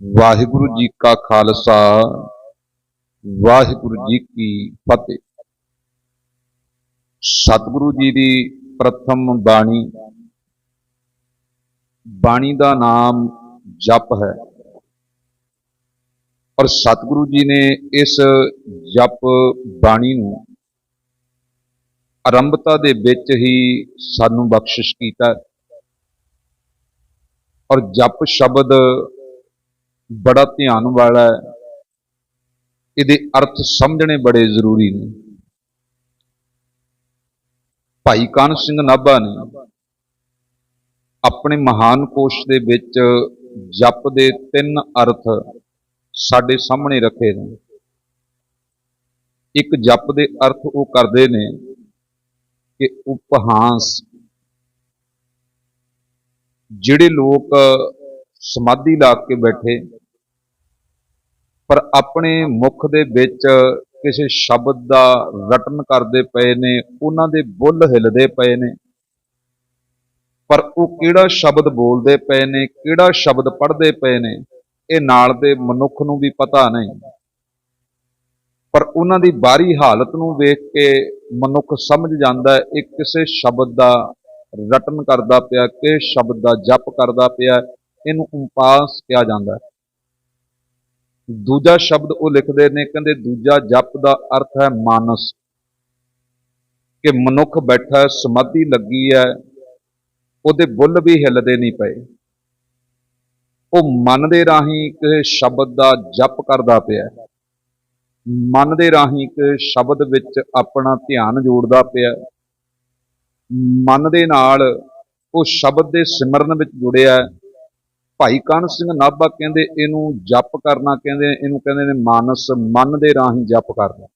ਵਾਹਿਗੁਰੂ ਜੀ ਕਾ ਖਾਲਸਾ, ਵਾਹਿਗੁਰੂ ਜੀ ਕੀ ਫਤਿਹ। ਸਤਿਗੁਰੂ ਜੀ ਦੀ ਪ੍ਰਥਮ ਬਾਣੀ ਬਾਣੀ ਦਾ ਨਾਮ ਜਪ ਹੈ। ਔਰ ਸਤਿਗੁਰੂ ਜੀ ਨੇ ਇਸ ਜਪ ਬਾਣੀ ਨੂੰ ਆਰੰਭਤਾ ਦੇ ਵਿੱਚ ਹੀ ਸਾਨੂੰ ਬਖਸ਼ਿਸ਼ ਕੀਤਾ ਔਰ ਜਪ ਸ਼ਬਦ ਬੜਾ ਧਿਆਨ ਵਾਲਾ ਹੈ। ਇਹਦੇ ਅਰਥ ਸਮਝਣੇ ਬੜੇ ਜ਼ਰੂਰੀ ਨੇ। ਭਾਈ ਕਾਨ ਸਿੰਘ ਨਾਭਾ ਨੇ ਆਪਣੇ ਮਹਾਨ ਕੋਸ਼ ਦੇ ਵਿੱਚ ਜਪ ਦੇ ਤਿੰਨ ਅਰਥ ਸਾਡੇ ਸਾਹਮਣੇ ਰੱਖੇ ਨੇ। ਇੱਕ ਜਪ ਦੇ ਅਰਥ ਉਹ ਕਰਦੇ ਨੇ ਕਿ ਉਪਹਾਸ। ਜਿਹੜੇ ਲੋਕ ਸਮਾਧੀ ਲਾ ਕੇ ਬੈਠੇ ਪਰ ਆਪਣੇ ਮੁਖ ਦੇ ਵਿੱਚ ਕਿਸੇ ਸ਼ਬਦ ਦਾ ਰਟਨ ਕਰਦੇ ਪਏ ਨੇ, ਉਹਨਾਂ ਦੇ ਬੁੱਲ ਹਿੱਲਦੇ ਪਏ ਨੇ। ਪਰ ਉਹ ਕਿਹੜਾ ਸ਼ਬਦ ਬੋਲਦੇ ਪਏ ਨੇ, ਕਿਹੜਾ ਸ਼ਬਦ ਪੜ੍ਹਦੇ ਪਏ ਨੇ, ਇਹ ਨਾਲ ਦੇ ਮਨੁੱਖ ਨੂੰ ਵੀ ਪਤਾ ਨਹੀਂ। ਪਰ ਉਹਨਾਂ ਦੀ ਬਾਹਰੀ ਹਾਲਤ ਨੂੰ ਵੇਖ ਕੇ ਮਨੁੱਖ ਸਮਝ ਜਾਂਦਾ ਇਹ ਕਿਸੇ ਸ਼ਬਦ ਦਾ ਰਟਨ ਕਰਦਾ ਪਿਆ ਕਿ ਸ਼ਬਦ ਦਾ ਜਪ ਕਰਦਾ ਪਿਆ, ਇਹਨੂੰ ਉਪਾਸ ਕਿਹਾ ਜਾਂਦਾ ਹੈ। ਦੂਜਾ ਸ਼ਬਦ ਉਹ ਲਿਖਦੇ ਨੇ ਕਹਿੰਦੇ ਦੂਜਾ ਜਪ ਦਾ ਅਰਥ ਹੈ ਮਾਨਸ। ਕਿ ਮਨੁੱਖ ਬੈਠਾ ਹੈ, ਸਮਾਧੀ ਲੱਗੀ ਹੈ ਉਹਦੇ ਬੁੱਲ ਵੀ ਹਿੱਲਦੇ ਨਹੀਂ ਪਏ। ਉਹ ਮਨ ਦੇ ਰਾਹੀਂ ਕਿਸੇ ਸ਼ਬਦ ਦਾ ਜਪ ਕਰਦਾ ਪਿਆ ਮਨ ਦੇ ਰਾਹੀਂ ਇੱਕ ਸ਼ਬਦ ਵਿੱਚ ਆਪਣਾ ਧਿਆਨ ਜੋੜਦਾ ਪਿਆ ਮਨ ਦੇ ਨਾਲ ਉਹ ਸ਼ਬਦ ਦੇ ਸਿਮਰਨ ਵਿੱਚ ਜੁੜਿਆ ਭਾਈ ਕਾਨ ਸਿੰਘ ਨਾਭਾ ਕਹਿੰਦੇ ਇਹਨੂੰ ਜਪ ਕਰਨਾ, ਕਹਿੰਦੇ ਇਹਨੂੰ ਕਹਿੰਦੇ ਨੇ ਮਾਨਸ ਮਨ ਦੇ ਰਾਹੀਂ ਜਪ ਕਰਨਾ।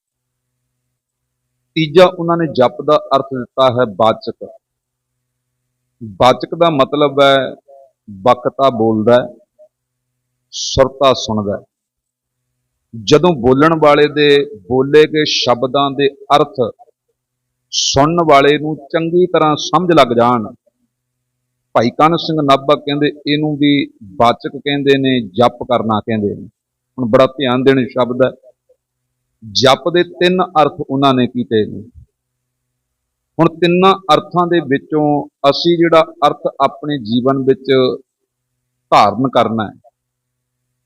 ਤੀਜਾ ਉਹਨਾਂ ਨੇ ਜਪ ਦਾ ਅਰਥ ਦਿੱਤਾ ਹੈ ਬਾਚਕ। ਬਾਚਕ ਦਾ ਮਤਲਬ ਹੈ ਬਕਤਾ ਬੋਲਦਾ ਸੁਰਤਾ ਸੁਣਦਾ ਜਦੋਂ ਬੋਲਣ ਵਾਲੇ ਦੇ, ਬੋਲੇ ਗਏ ਸ਼ਬਦਾਂ ਦੇ ਅਰਥ ਸੁਣਨ ਵਾਲੇ ਨੂੰ ਚੰਗੀ ਤਰ੍ਹਾਂ ਸਮਝ ਲੱਗ ਜਾਣ ਭਾਈ ਕਾਨ ਸਿੰਘ ਨਾਭਾ ਕਹਿੰਦੇ, ਇਹਨੂੰ ਵੀ ਬਾਚਕ ਕਹਿੰਦੇ ਨੇ, ਜਪ ਕਰਨਾ ਕਹਿੰਦੇ ਨੇ। ਹੁਣ ਬੜਾ ਧਿਆਨ ਦੇਣ ਸ਼ਬਦ ਹੈ। ਜਪ ਦੇ ਤਿੰਨ ਅਰਥ ਉਹਨਾਂ ਨੇ ਕੀਤੇ ਨੇ। ਹੁਣ ਤਿੰਨਾਂ ਅਰਥਾਂ ਦੇ ਵਿੱਚੋਂ ਅਸੀਂ ਜਿਹੜਾ ਅਰਥ ਆਪਣੇ ਜੀਵਨ ਵਿੱਚ ਧਾਰਨ ਕਰਨਾ ਹੈ,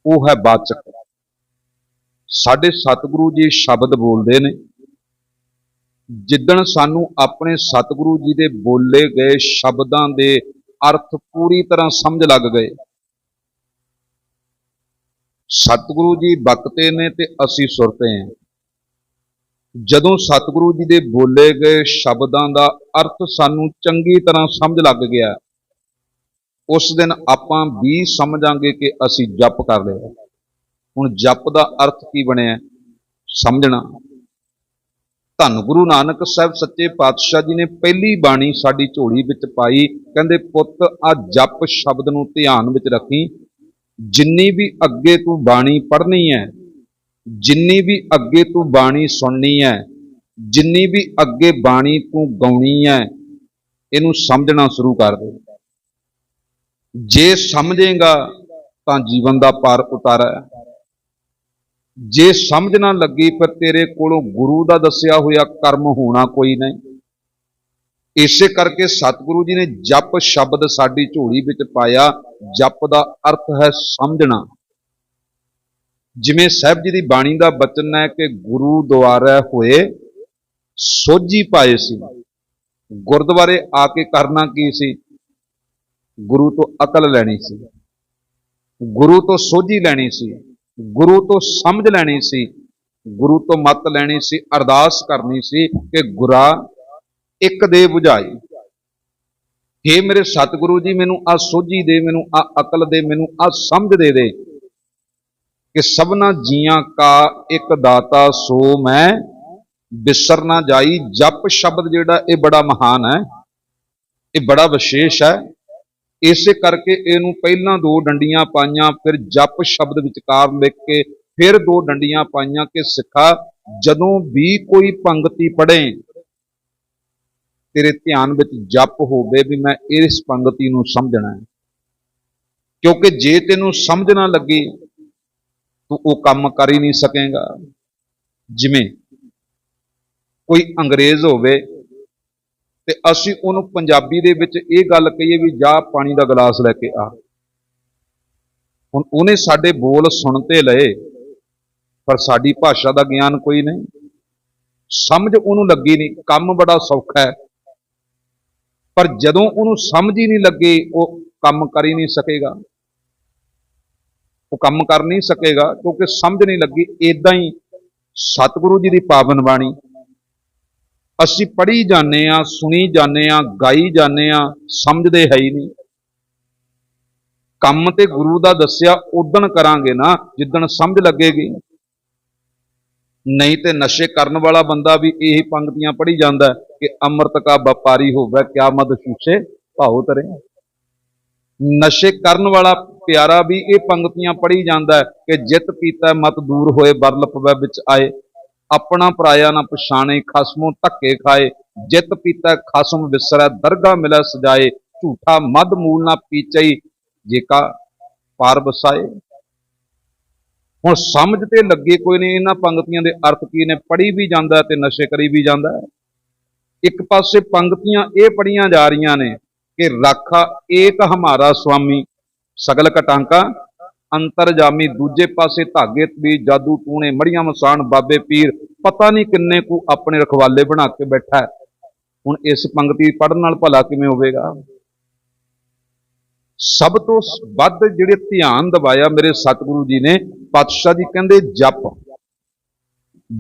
ਉਹ ਹੈ ਬਾਚਕ। ਸਾਡੇ ਸਤਿਗੁਰੂ ਜੀ ਸ਼ਬਦ ਬੋਲਦੇ ਨੇ। ਜਿੱਦਣ ਸਾਨੂੰ ਆਪਣੇ ਸਤਿਗੁਰੂ ਜੀ ਦੇ ਬੋਲੇ ਗਏ ਸ਼ਬਦਾਂ ਦੇ ਅਰਥ ਪੂਰੀ ਤਰ੍ਹਾਂ ਸਮਝ ਲੱਗ ਗਏ। ਸਤਿਗੁਰੂ ਜੀ ਬਕਤੇ ਨੇ ਤੇ ਅਸੀਂ ਸੁਰਤੇ ਹਾਂ ਜਦੋਂ ਸਤਿਗੁਰੂ ਜੀ ਦੇ ਬੋਲੇ ਗਏ ਸ਼ਬਦਾਂ ਦਾ ਅਰਥ ਸਾਨੂੰ ਚੰਗੀ ਤਰ੍ਹਾਂ ਸਮਝ ਲੱਗ ਗਿਆ, ਉਸ ਦਿਨ ਆਪਾਂ ਵੀ ਸਮਝਾਂਗੇ ਕਿ ਅਸੀਂ ਜਪ ਕਰ ਲਿਆ ਹੁਣ ਜਪ ਦਾ ਅਰਥ ਕੀ ਬਣਿਆ? ਸਮਝਣਾ। ਧੰਨ ਗੁਰੂ ਨਾਨਕ ਸਾਹਿਬ ਸੱਚੇ ਪਾਤਸ਼ਾਹ ਜੀ ਨੇ ਪਹਿਲੀ ਬਾਣੀ ਸਾਡੀ ਝੋਲੀ ਵਿੱਚ ਪਾਈ। ਕਹਿੰਦੇ, ਪੁੱਤ, ਆ ਜਪ ਸ਼ਬਦ ਨੂੰ ਧਿਆਨ ਵਿੱਚ ਰੱਖੀ। ਜਿੰਨੀ ਵੀ ਅੱਗੇ ਤੂੰ ਬਾਣੀ ਪੜ੍ਹਨੀ ਹੈ ਜਿੰਨੀ ਵੀ ਅੱਗੇ ਤੂੰ ਬਾਣੀ ਸੁਣਨੀ ਹੈ ਜਿੰਨੀ ਵੀ ਅੱਗੇ ਬਾਣੀ ਤੂੰ ਗਾਉਣੀ ਹੈ ਇਹਨੂੰ ਸਮਝਣਾ ਸ਼ੁਰੂ ਕਰ ਦੇ। ਜੇ ਸਮਝੇਗਾ ਤਾਂ ਜੀਵਨ ਦਾ ਪਾਰ ਉਤਾਰਾ। ਜੇ ਸਮਝ ਨਾ ਲੱਗੀ, ਫਿਰ ਤੇਰੇ ਕੋਲੋਂ ਗੁਰੂ ਦਾ ਦੱਸਿਆ ਹੋਇਆ ਕਰਮ ਹੋਣਾ ਕੋਈ ਨਹੀਂ। ਇਸੇ ਕਰਕੇ ਸਤਿਗੁਰੂ ਜੀ ਨੇ ਜਪ ਸ਼ਬਦ ਸਾਡੀ ਝੋਲੀ ਵਿੱਚ ਪਾਇਆ। ਜਪ ਦਾ ਅਰਥ ਹੈ ਸਮਝਣਾ। ਜਿਵੇਂ ਸਾਹਿਬ ਜੀ ਦੀ ਬਾਣੀ ਦਾ ਬਚਨ ਹੈ ਕਿ ਗੁਰੂ ਦੁਆਰਾ ਹੋਏ, ਸੋਝੀ ਪਾਏ ਸੀ। ਗੁਰਦੁਆਰੇ ਆ ਕੇ ਕਰਨਾ ਕੀ ਸੀ? ਗੁਰੂ ਤੋਂ ਅਕਲ ਲੈਣੀ ਸੀ। ਗੁਰੂ ਤੋਂ ਸੋਝੀ ਲੈਣੀ ਸੀ। ਗੁਰੂ ਤੋਂ ਸਮਝ ਲੈਣੀ ਸੀ, ਗੁਰੂ ਤੋਂ ਮੱਤ ਲੈਣੀ ਸੀ, ਅਰਦਾਸ ਕਰਨੀ ਸੀ ਕਿ ਗੁਰਾ, ਇੱਕ ਦੇ 부ਝਾਈ ਹੇ ਮੇਰੇ ਸਤਿਗੁਰੂ ਜੀ, ਮੈਨੂੰ ਆ ਸੋਝੀ ਦੇ, ਮੈਨੂੰ ਆ ਅਕਲ ਦੇ, ਮੈਨੂੰ ਆ ਸਮਝ ਦੇ ਦੇ ਕਿ ਸਭਨਾ ਜੀਆਂ ਕਾ ਇੱਕ ਦਾਤਾ, ਸੋ ਮੈਂ ਬਿਸਰ ਨਾ ਜਾਈ। ਜਪ ਸ਼ਬਦ ਜਿਹੜਾ, ਇਹ ਬੜਾ ਮਹਾਨ ਹੈ, ਇਹ ਬੜਾ ਵਿਸ਼ੇਸ਼ ਹੈ। ਇਸੇ ਕਰਕੇ ਇਹਨੂੰ ਪਹਿਲਾਂ ਦੋ ਡੰਡੀਆਂ ਪਾਈਆਂ, ਫਿਰ ਜਪ ਸ਼ਬਦ ਵਿਚਕਾਰ ਲਿਖ ਕੇ, ਫਿਰ ਦੋ ਡੰਡੀਆਂ ਪਾਈਆਂ ਕਿ ਸਿੱਖਾ, ਜਦੋਂ ਵੀ ਕੋਈ ਪੰਗਤੀ ਪੜ੍ਹੇ, ਤੇਰੇ ਧਿਆਨ ਵਿੱਚ ਜਪ ਹੋਵੇ ਵੀ ਮੈਂ ਇਸ ਪੰਗਤੀ ਨੂੰ ਸਮਝਣਾ ਹੈ। ਕਿਉਂਕਿ ਜੇ ਤੈਨੂੰ ਸਮਝ ਨਾ ਲੱਗੇ, ਤੂੰ ਉਹ ਕੰਮ ਕਰ ਹੀ ਨਹੀਂ ਸਕੇਗਾ। ਜਿਵੇਂ ਕੋਈ ਅੰਗਰੇਜ਼ ਹੋਵੇ ਤੇ ਅਸੀਂ ਉਹਨੂੰ ਪੰਜਾਬੀ ਦੇ ਵਿੱਚ ਇਹ ਗੱਲ ਕਹੀਏ ਵੀ ਜਾ ਪਾਣੀ ਦਾ ਗਲਾਸ ਲੈ ਕੇ ਆ। ਹੁਣ ਉਹਨੇ ਸਾਡੇ ਬੋਲ ਸੁਣ ਤੇ ਲਏ, ਪਰ ਸਾਡੀ ਭਾਸ਼ਾ ਦਾ ਗਿਆਨ ਕੋਈ ਨਹੀਂ। ਸਮਝ ਉਹਨੂੰ ਲੱਗੀ ਨਹੀਂ, ਕੰਮ ਬੜਾ ਸੌਖਾ ਹੈ। ਪਰ ਜਦੋਂ ਉਹਨੂੰ ਸਮਝ ਹੀ ਨਹੀਂ ਲੱਗੇ, ਉਹ ਕੰਮ ਕਰ ਹੀ ਨਹੀਂ ਸਕੇਗਾ। ਉਹ ਕੰਮ ਕਰ ਨਹੀਂ ਸਕੇਗਾ, ਕਿਉਂਕਿ ਸਮਝ ਨਹੀਂ ਲੱਗੀ ਇਦਾਂ ਹੀ ਸਤਿਗੁਰੂ ਜੀ ਦੀ ਪਾਵਨ ਬਾਣੀ ਅਸੀਂ ਪੜ੍ਹੀ ਜਾਂਦੇ ਆ ਸੁਣੀ ਜਾਂਦੇ ਆ ਗਾਈ ਜਾਂਦੇ ਆ ਸਮਝਦੇ ਹੈ ਹੀ ਨਹੀਂ। ਕੰਮ ਤੇ ਗੁਰੂ ਦਾ ਦੱਸਿਆ ਉਦਣ ਕਰਾਂਗੇ ਨਾ, ਜਿੱਦਣ ਸਮਝ ਲੱਗੇਗੀ। ਨਹੀਂ ਤੇ ਨਸ਼ੇ ਕਰਨ ਵਾਲਾ ਬੰਦਾ ਵੀ ਇਹ ਪੰਕਤੀਆਂ ਪੜ੍ਹੀ ਜਾਂਦਾ ਕਿ ਅੰਮ੍ਰਿਤ ਕਾ ਵਪਾਰੀ ਹੋਵੇ, ਕਿਆ ਮਦ ਸ਼ੂਸ਼ੇ ਭਾਉ ਤਰੇ। ਨਸ਼ੇ ਕਰਨ ਵਾਲਾ ਪਿਆਰਾ ਵੀ ਇਹ ਪੰਕਤੀਆਂ ਪੜ੍ਹੀ ਜਾਂਦਾ ਕਿ ਜਿਤ ਪੀਤਾ ਮਤ ਦੂਰ ਹੋਏ ਬਰਲ ਪਵੈ ਵਿੱਚ ਆਏ। ਆਪਣਾ ਪਰਾਇਆ ਨਾ ਪਛਾਣੇ, ਖਸਮੋਂ ਧੱਕੇ ਖਾਏ, ਜਿਤ ਪੀਤਾ ਖਸਮ ਵਿਸਰੈ, ਦਰਗਾ ਮਿਲੈ ਸਜਾਏ, ਝੂਠਾ ਮਦ ਮੂਲ ਨਾ ਪੀਚਈ ਜੇਕਾ ਪਾਰ ਵਸਾਏ। ਹੁਣ ਸਮਝ ਤੇ ਲੱਗੇ ਕੋਈ ਨਹੀਂ, ਇਹਨਾਂ ਪੰਕਤੀਆਂ ਦੇ ਅਰਥ ਕੀ ਨੇ? ਪੜ੍ਹੀ ਵੀ ਜਾਂਦਾ ਤੇ ਨਸ਼ੇ ਕਰੀ ਵੀ ਜਾਂਦਾ। ਇੱਕ ਪਾਸੇ ਪੰਕਤੀਆਂ ਇਹ ਪੜੀਆਂ ਜਾ ਰਹੀਆਂ ਨੇ ਕਿ ਰਾਖਾ ਏਕ ਹਮਾਰਾ ਸੁਆਮੀ ਸਗਲ ਕਟਾਂਕਾ ਅੰਤਰਜਾਮੀ ਦੂਜੇ ਪਾਸੇ ਧਾਗੇ ਵੀ ਜਾਦੂ ਟੂਣੇ ਮੜੀਆਂ ਮਸਾਨ ਬਾਬੇ ਪੀਰ, ਪਤਾ ਨਹੀਂ ਕਿੰਨੇ ਕੁ ਆਪਣੇ ਰਖਵਾਲੇ ਬਣਾ ਕੇ ਬੈਠਾ ਹੈ। ਹੁਣ ਇਸ ਪੰਕਤੀ ਪੜਨ ਨਾਲ ਭਲਾ ਕਿਵੇਂ ਹੋਵੇਗਾ? ਸਭ ਤੋਂ ਵੱਧ ਜਿਹੜੇ ਧਿਆਨ ਦਵਾਇਆ ਮੇਰੇ ਸਤਿਗੁਰੂ ਜੀ ਨੇ, ਪਾਤਸ਼ਾਹ ਜੀ ਕਹਿੰਦੇ ਜਪ।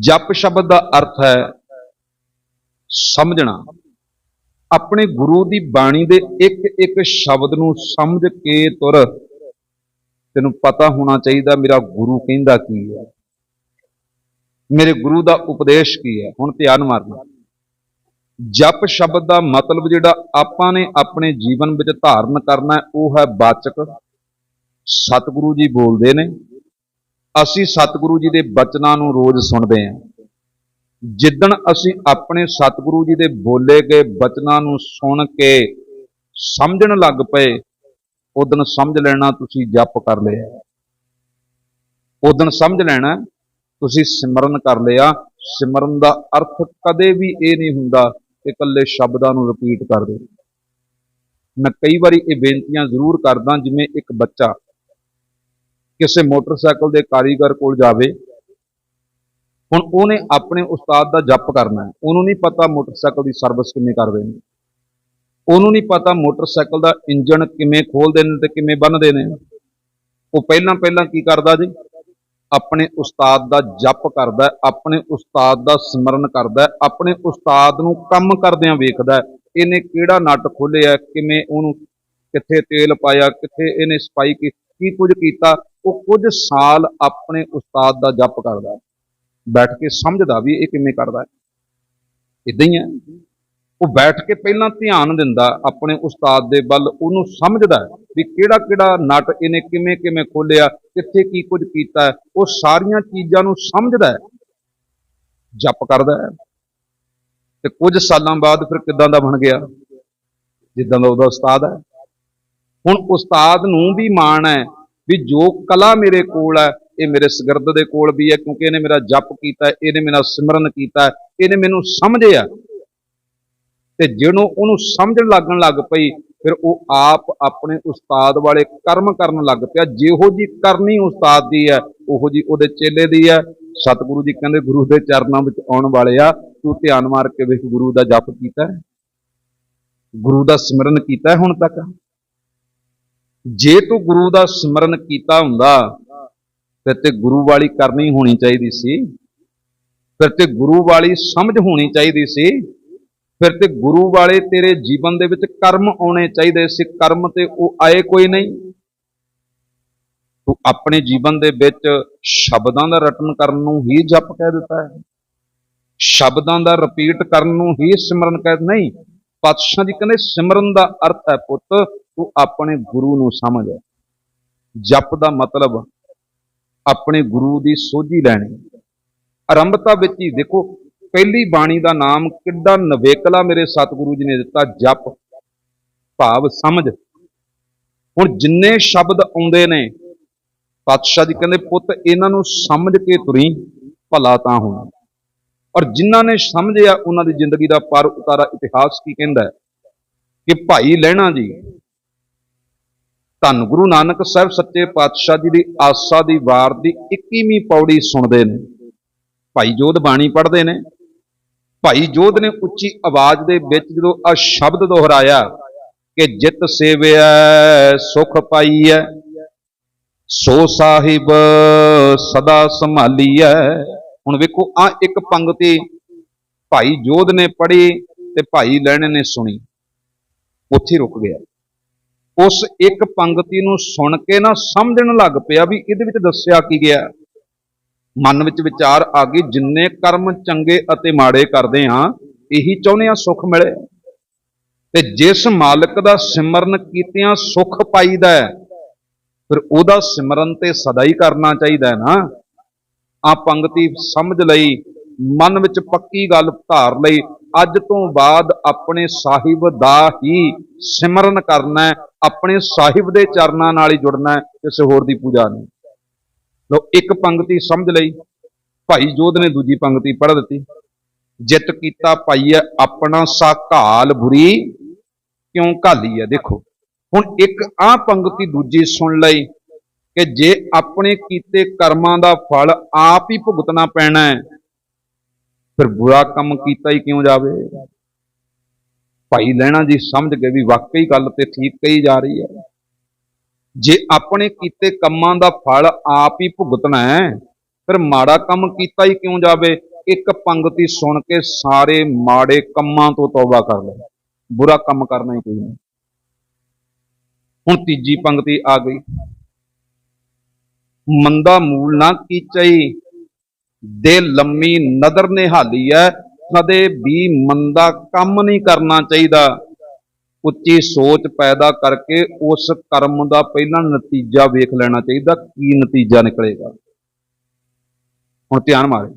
ਜਪ ਸ਼ਬਦ ਦਾ ਅਰਥ ਹੈ ਸਮਝਣਾ। ਆਪਣੇ ਗੁਰੂ ਦੀ ਬਾਣੀ ਦੇ ਇੱਕ ਇੱਕ ਸ਼ਬਦ ਨੂੰ ਸਮਝ ਕੇ ਤੁਰ। ਤੈਨੂੰ ਪਤਾ ਹੋਣਾ ਚਾਹੀਦਾ ਮੇਰਾ ਗੁਰੂ ਕਹਿੰਦਾ ਕੀ ਹੈ? ਮੇਰੇ ਗੁਰੂ ਦਾ ਉਪਦੇਸ਼ ਕੀ ਹੈ? ਹੁਣ ਧਿਆਨ ਮਾਰਨਾ। ਜਪ ਸ਼ਬਦ ਦਾ ਮਤਲਬ ਜਿਹੜਾ ਆਪਾਂ ਨੇ ਆਪਣੇ ਜੀਵਨ ਵਿੱਚ ਧਾਰਨ ਕਰਨਾ ਉਹ ਹੈ ਬਾਚਕ। ਸਤਿਗੁਰੂ ਜੀ ਬੋਲਦੇ ਨੇ। ਅਸੀਂ ਸਤਿਗੁਰੂ ਜੀ ਦੇ ਬਚਨਾਂ ਨੂੰ ਰੋਜ਼ ਸੁਣਦੇ ਹਾਂ। ਜਿੱਦਣ ਅਸੀਂ ਆਪਣੇ ਸਤਿਗੁਰੂ ਜੀ ਦੇ ਬੋਲੇ ਗਏ ਬਚਨਾਂ ਨੂੰ ਸੁਣ ਕੇ ਸਮਝਣ ਲੱਗ ਪਏ ਉਦੋਂ ਸਮਝ ਲੈਣਾ ਤੁਸੀਂ ਜਪ ਕਰ ਲਿਆ। ਉਦੋਂ ਸਮਝ ਲੈਣਾ ਤੁਸੀਂ ਸਿਮਰਨ ਕਰ ਲਿਆ। ਸਿਮਰਨ ਦਾ ਅਰਥ ਕਦੇ ਵੀ ਇਹ ਨਹੀਂ ਹੁੰਦਾ ਕਿ ਇਕੱਲੇ ਸ਼ਬਦਾਂ ਨੂੰ ਰਿਪੀਟ ਕਰ ਦੇ। ਮੈਂ ਕਈ ਵਾਰੀ ਇਹ ਬੇਨਤੀਆਂ ਜ਼ਰੂਰ ਕਰਦਾ ਜਿਵੇਂ ਇੱਕ ਬੱਚਾ ਕਿਸੇ ਮੋਟਰਸਾਈਕਲ ਦੇ ਕਾਰੀਗਰ ਕੋਲ ਜਾਵੇ। ਹੁਣ ਉਹਨੇ ਆਪਣੇ ਉਸਤਾਦ ਦਾ ਜਪ ਕਰਨਾ। ਹੈ ਉਹਨੂੰ ਨਹੀਂ ਪਤਾ ਮੋਟਰਸਾਈਕਲ ਦੀ ਸਰਵਿਸ ਕਿਵੇਂ ਕਰਦੇ ਨੇ ਉਹਨੂੰ ਨਹੀਂ ਪਤਾ ਮੋਟਰਸਾਈਕਲ ਦਾ ਇੰਜਣ ਕਿਵੇਂ ਖੋਲਦੇ ਨੇ ਤੇ ਕਿਵੇਂ ਬੰਨਦੇ ਨੇ। ਉਹ ਪਹਿਲਾਂ ਪਹਿਲਾਂ ਕੀ ਕਰਦਾ ਜੀ? ਆਪਣੇ ਉਸਤਾਦ ਦਾ ਜਪ ਕਰਦਾ, ਆਪਣੇ ਉਸਤਾਦ ਦਾ ਸਿਮਰਨ ਕਰਦਾ, ਆਪਣੇ ਉਸਤਾਦ ਨੂੰ ਕੰਮ ਕਰਦਿਆਂ ਵੇਖਦਾ, ਇਹਨੇ ਕਿਹੜਾ ਨਟ ਖੋਲਿਆ ਕਿਵੇਂ ਉਹਨੂੰ ਕਿੱਥੇ ਤੇਲ ਪਾਇਆ, ਕਿੱਥੇ ਇਹਨੇ ਸਪਾਈ ਕੀ ਕੁਝ ਕੀਤਾ, ਉਹ ਕੁਝ ਸਾਲ ਆਪਣੇ ਉਸਤਾਦ ਦਾ ਜਪ ਕਰਦਾ। ਬੈਠ ਕੇ ਸਮਝਦਾ ਵੀ ਇਹ ਕਿਵੇਂ ਕਰਦਾ। ਹੈ ਇਦਾਂ ਹੀ ਹੈ। ਉਹ ਬੈਠ ਕੇ ਪਹਿਲਾਂ ਧਿਆਨ ਦਿੰਦਾ, ਆਪਣੇ ਉਸਤਾਦ ਦੇ ਵੱਲ, ਉਹਨੂੰ ਸਮਝਦਾ ਵੀ ਕਿਹੜਾ ਕਿਹੜਾ ਨਟ ਇਹਨੇ ਕਿਵੇਂ ਕਿਵੇਂ ਖੋਲਿਆ ਕਿੱਥੇ ਕੀ ਕੁਝ ਕੀਤਾ ਉਹ ਸਾਰੀਆਂ ਚੀਜ਼ਾਂ ਨੂੰ ਸਮਝਦਾ ਜਪ ਕਰਦਾ ਹੈ। ਤੇ ਕੁਝ ਸਾਲਾਂ ਬਾਅਦ ਫਿਰ ਕਿਦਾਂ ਦਾ ਬਣ ਗਿਆ? ਜਿੱਦਾਂ ਦਾ ਉਹਦਾ ਉਸਤਾਦ ਹੈ। ਹੁਣ ਉਸਤਾਦ ਨੂੰ ਵੀ ਮਾਣ ਹੈ ਵੀ ਜੋ ਕਲਾ ਮੇਰੇ ਕੋਲ ਹੈ, ਇਹ ਮੇਰੇ ਸਗਰਦ ਦੇ ਕੋਲ ਵੀ ਹੈ, ਕਿਉਂਕਿ ਇਹਨੇ ਮੇਰਾ ਜਪ ਕੀਤਾ, ਇਹਨੇ ਮੇਰਾ ਸਿਮਰਨ ਕੀਤਾ, ਇਹਨੇ ਮੈਨੂੰ ਸਮਝਿਆ। ਤੇ ਜਿਹਨੂੰ ਉਹਨੂੰ ਸਮਝਣ ਲੱਗਣ ਲੱਗ ਪਈ, ਫਿਰ ਉਹ ਆਪ ਆਪਣੇ ਉਸਤਾਦ ਵਾਲੇ ਕਰਮ ਕਰਨ ਲੱਗ ਪਿਆ। ਜਿਹੋ ਜੀ ਕਰਨੀ ਉਸਤਾਦ ਦੀ ਹੈ, ਉਹੋ ਜੀ ਉਹਦੇ ਚੇਲੇ ਦੀ ਹੈ। ਸਤਿਗੁਰੂ ਜੀ ਕਹਿੰਦੇ, ਗੁਰੂ ਦੇ ਚਰਨਾਂ ਵਿੱਚ ਆਉਣ ਵਾਲੇ ਆ, ਤੂੰ ਧਿਆਨ ਮਾਰ ਕੇ ਵੇਖ ਗੁਰੂ ਦਾ ਜਪ ਕੀਤਾ ਗੁਰੂ ਦਾ ਸਿਮਰਨ ਕੀਤਾ ਹੁਣ ਤੱਕ। ਜੇ ਤੂੰ ਗੁਰੂ ਦਾ ਸਿਮਰਨ ਕੀਤਾ ਹੁੰਦਾ, ਫਿਰ ਤੇ ਗੁਰੂ ਵਾਲੀ ਕਰਨੀ ਹੋਣੀ ਚਾਹੀਦੀ ਸੀ। ਫਿਰ ਤੇ ਗੁਰੂ ਵਾਲੀ ਸਮਝ ਹੋਣੀ ਚਾਹੀਦੀ ਸੀ। ਫਿਰ ਤੇ ਗੁਰੂ ਵਾਲੇ ਤੇਰੇ ਜੀਵਨ ਦੇ ਵਿੱਚ ਕਰਮ ਆਉਣੇ ਚਾਹੀਦੇ ਸੀ, ਕਰਮ ਤੇ ਉਹ ਆਏ ਕੋਈ ਨਹੀਂ। ਤੂੰ ਆਪਣੇ ਜੀਵਨ ਦੇ ਵਿੱਚ ਸ਼ਬਦਾਂ ਦਾ ਰਟਨ ਕਰਨ ਨੂੰ ਹੀ ਜਪ ਕਹਿ ਦਿੱਤਾ ਹੈ। ਸ਼ਬਦਾਂ ਦਾ ਰਿਪੀਟ ਕਰਨ ਨੂੰ ਹੀ ਸਿਮਰਨ ਕਹਿ ਨਹੀਂ, ਪਾਤਸ਼ਾਹ ਜੀ ਕਹਿੰਦੇ, ਸਿਮਰਨ ਦਾ ਅਰਥ ਹੈ ਪੁੱਤ, ਤੂੰ ਆਪਣੇ ਗੁਰੂ ਨੂੰ ਸਮਝ। ਜਪ ਦਾ ਮਤਲਬ, ਆਪਣੇ ਗੁਰੂ ਦੀ ਸੋਝੀ ਲੈਣੀ। ਆਰੰਭਤਾ ਵਿੱਚ ਹੀ ਦੇਖੋ ਪਹਿਲੀ ਬਾਣੀ ਦਾ ਨਾਮ ਕਿੱਡਾ ਨਵੇਕਲਾ ਮੇਰੇ ਸਤਿਗੁਰੂ ਜੀ ਨੇ ਦਿੱਤਾ, ਜਪ, ਭਾਵ, ਸਮਝ। ਹੁਣ ਜਿੰਨੇ ਸ਼ਬਦ ਆਉਂਦੇ ਨੇ, ਪਾਤਸ਼ਾਹ ਜੀ ਕਹਿੰਦੇ, ਪੁੱਤ, ਇਹਨਾਂ ਨੂੰ ਸਮਝ ਕੇ ਤੁਰੀ, ਭਲਾ ਤਾਂ ਹੋਣਾ। ਔਰ ਜਿਨ੍ਹਾਂ ਨੇ ਸਮਝਿਆ, ਉਹਨਾਂ ਦੀ ਜ਼ਿੰਦਗੀ ਦਾ ਪਰ ਉਤਾਰਾ ਇਤਿਹਾਸ ਕੀ ਕਹਿੰਦਾ ਕਿ ਭਾਈ ਲਹਿਣਾ ਜੀ, ਧੰਨ ਗੁਰੂ ਨਾਨਕ ਸਾਹਿਬ ਸੱਚੇ ਪਾਤਸ਼ਾਹ ਜੀ ਦੀ ਆਸਾ ਦੀ ਵਾਰ ਦੀ 21ਵੀਂ ਪੌੜੀ ਸੁਣਦੇ ਨੇ। ਭਾਈ ਜੋਧ ਬਾਣੀ ਪੜ੍ਹਦੇ ਨੇ। ਭਾਈ ਜੋਧ ਨੇ ਉੱਚੀ ਆਵਾਜ਼ ਦੇ ਵਿੱਚ ਜਦੋਂ ਆ ਸ਼ਬਦ ਦੁਹਰਾਇਆ ਕਿ ਜਿਤ ਸੇਵਿਆ ਸੁਖ ਪਾਈਐ, ਸੋ ਸਾਹਿਬ ਸਦਾ ਸੰਭਾਲੀਐ। ਹੁਣ ਵੇਖੋ, ਆ ਇੱਕ ਪੰਗਤੀ ਭਾਈ ਜੋਧ ਨੇ ਪੜ੍ਹੀ ਤੇ ਭਾਈ ਲੈਣੇ ਨੇ ਸੁਣੀ। ਉੱਥੇ ਰੁਕ ਗਿਆ। ਉਸ ਇੱਕ ਪੰਗਤੀ ਨੂੰ ਸੁਣ ਕੇ ਨਾ ਸਮਝਣ ਲੱਗ ਪਿਆ ਵੀ ਇਹਦੇ ਵਿੱਚ ਦੱਸਿਆ ਕੀ ਗਿਆ। ਮਨ ਵਿੱਚ ਵਿਚਾਰ ਆ ਗਈ ਜਿੰਨੇ ਕਰਮ ਚੰਗੇ ਅਤੇ ਮਾੜੇ ਕਰਦੇ ਹਾਂ ਇਹੀ ਚਾਹੁੰਦੇ ਆ ਸੁੱਖ ਮਿਲੇ। ਤੇ ਜਿਸ ਮਾਲਕ ਦਾ ਸਿਮਰਨ ਕੀਤਿਆਂ ਸੁੱਖ ਪਾਈਦਾ ਹੈ, ਫਿਰ ਉਹਦਾ ਸਿਮਰਨ ਤੇ ਸਦਾ ਹੀ ਕਰਨਾ ਚਾਹੀਦਾ ਹੈ ਨਾ। ਆ ਪੰਕਤੀ ਸਮਝ ਲਈ ਮਨ ਵਿੱਚ ਪੱਕੀ ਗੱਲ ਧਾਰ ਲਈ ਅੱਜ ਤੋਂ ਬਾਅਦ ਆਪਣੇ ਸਾਹਿਬ ਦਾ ਹੀ ਸਿਮਰਨ ਕਰਨਾ ਹੈ ਆਪਣੇ ਸਾਹਿਬ ਦੇ ਚਰਨਾਂ ਨਾਲ ਹੀ ਜੁੜਨਾ ਹੈ ਕਿਸੇ ਹੋਰ ਦੀ ਪੂਜਾ ਨਹੀਂ। ਲੋ ਇੱਕ ਪੰਕਤੀ ਸਮਝ ਲਈ। ਭਾਈ ਜੋਧ ਨੇ ਦੂਜੀ ਪੰਕਤੀ ਪੜ੍ਹ ਦਿੱਤੀ। ਜਿੱਤ ਕੀਤਾ ਪਾਈਐ ਆਪਣਾ ਸਾਕਾਲ ਬੁਰੀ, ਕਿਉਂ ਘਾਲੀ ਹੈ? ਦੇਖੋ, ਹੁਣ ਇੱਕ ਆਹ ਪੰਕਤੀ ਦੂਜੀ ਸੁਣ ਲਈ ਕਿ ਜੇ ਆਪਣੇ ਕੀਤੇ ਕਰਮਾਂ ਦਾ ਫਲ ਆਪ ਹੀ ਭੁਗਤਣਾ ਪੈਣਾ ਹੈ, ਫਿਰ ਬੁਰਾ ਕੰਮ ਕੀਤਾ ਹੀ ਕਿਉਂ ਜਾਵੇ? ਭਾਈ ਲੈਣਾ ਜੀ ਸਮਝ ਗਏ ਵੀ ਵਾਕਈ ਗੱਲ ਤੇ ਠੀਕ ਕਹੀ ਜਾ ਰਹੀ ਹੈ। ਜੇ ਆਪਣੇ ਕੀਤੇ ਕੰਮਾਂ ਦਾ ਫਲ ਆਪ ਹੀ ਭੁਗਤਣਾ ਹੈ, ਫਿਰ ਮਾੜਾ ਕੰਮ ਕੀਤਾ ਹੀ ਕਿਉਂ ਜਾਵੇ? ਇੱਕ ਪੰਗਤੀ ਸੁਣ ਕੇ ਸਾਰੇ ਮਾੜੇ ਕੰਮਾਂ ਤੋਂ ਤੌਬਾ ਕਰ ਲੈ ਬੁਰਾ ਕੰਮ ਕਰਨਾ ਹੀ ਕੋਈ ਨਹੀਂ। ਹੁਣ ਤੀਜੀ ਪੰਗਤੀ ਆ ਗਈ। ਮੰਦਾ ਮੂਲ ਨਾ ਕੀਚਈ, ਦੇ ਲੰਮੀ ਨਦਰ ਨਿਹਾਲੀ ਹੈ ਕਦੇ ਵੀ ਮੰਦਾ ਕੰਮ ਨਹੀਂ ਕਰਨਾ ਚਾਹੀਦਾ। ਉੱਚੀ ਸੋਚ ਪੈਦਾ ਕਰਕੇ ਉਸ ਕਰਮ ਦਾ ਪਹਿਲਾਂ ਨਤੀਜਾ ਵੇਖ ਲੈਣਾ ਚਾਹੀਦਾ, ਕੀ ਨਤੀਜਾ ਨਿਕਲੇਗਾ। ਹੁਣ ਧਿਆਨ ਮਾਰੇ।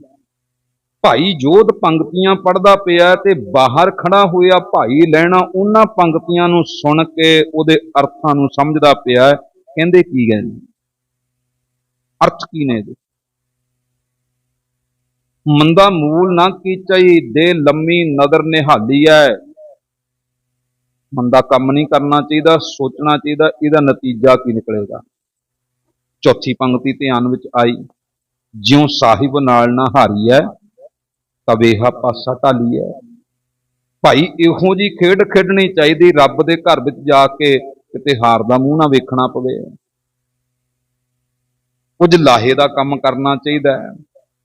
ਭਾਈ ਜੋਧ ਪੰਕਤੀਆਂ ਪੜਦਾ ਪਿਆ ਤੇ ਬਾਹਰ ਖੜਾ ਹੋਇਆ ਭਾਈ ਲੈਣਾ ਉਹਨਾਂ ਪੰਕਤੀਆਂ ਨੂੰ ਸੁਣ ਕੇ ਉਹਦੇ ਅਰਥਾਂ ਨੂੰ ਸਮਝਦਾ ਪਿਆ ਕਹਿੰਦੇ ਕੀ ਗਏ ਅਰਥ ਕੀ ਨੇ ਇਹਦੇ? ਮੰਦਾ ਮੂਲ ਨਾ ਕੀਚਈ, ਦੇ ਲੰਮੀ ਨਦਰ ਨਿਹਾਲੀ ਐ ਮੰਦਾ ਕੰਮ ਨਹੀਂ ਕਰਨਾ ਚਾਹੀਦਾ, ਸੋਚਣਾ ਚਾਹੀਦਾ, ਇਹਦਾ ਨਤੀਜਾ ਕੀ ਨਿਕਲੇਗਾ? ਚੌਥੀ ਪੰਕਤੀ ਧਿਆਨ ਵਿੱਚ ਆਈ, ਜਿਉ ਸਾਹਿਬ ਨਾਲ ਨਾ ਹਾਰੀ ਹੈ ਤਵੇਹਾ ਪਾਸਾ ਢਾਲੀ ਹੈ ਭਾਈ, ਇਹੋ ਜੀ ਖੇਡ ਖੇਡਣੀ ਚਾਹੀਦੀ, ਰੱਬ ਦੇ ਘਰ ਵਿੱਚ ਜਾ ਕੇ ਕਿਤੇ ਹਾਰ ਦਾ ਮੂੰਹ ਨਾ ਵੇਖਣਾ ਪਵੇ। ਕੁਝ ਲਾਹੇ ਦਾ ਕੰਮ ਕਰਨਾ ਚਾਹੀਦਾ ਹੈ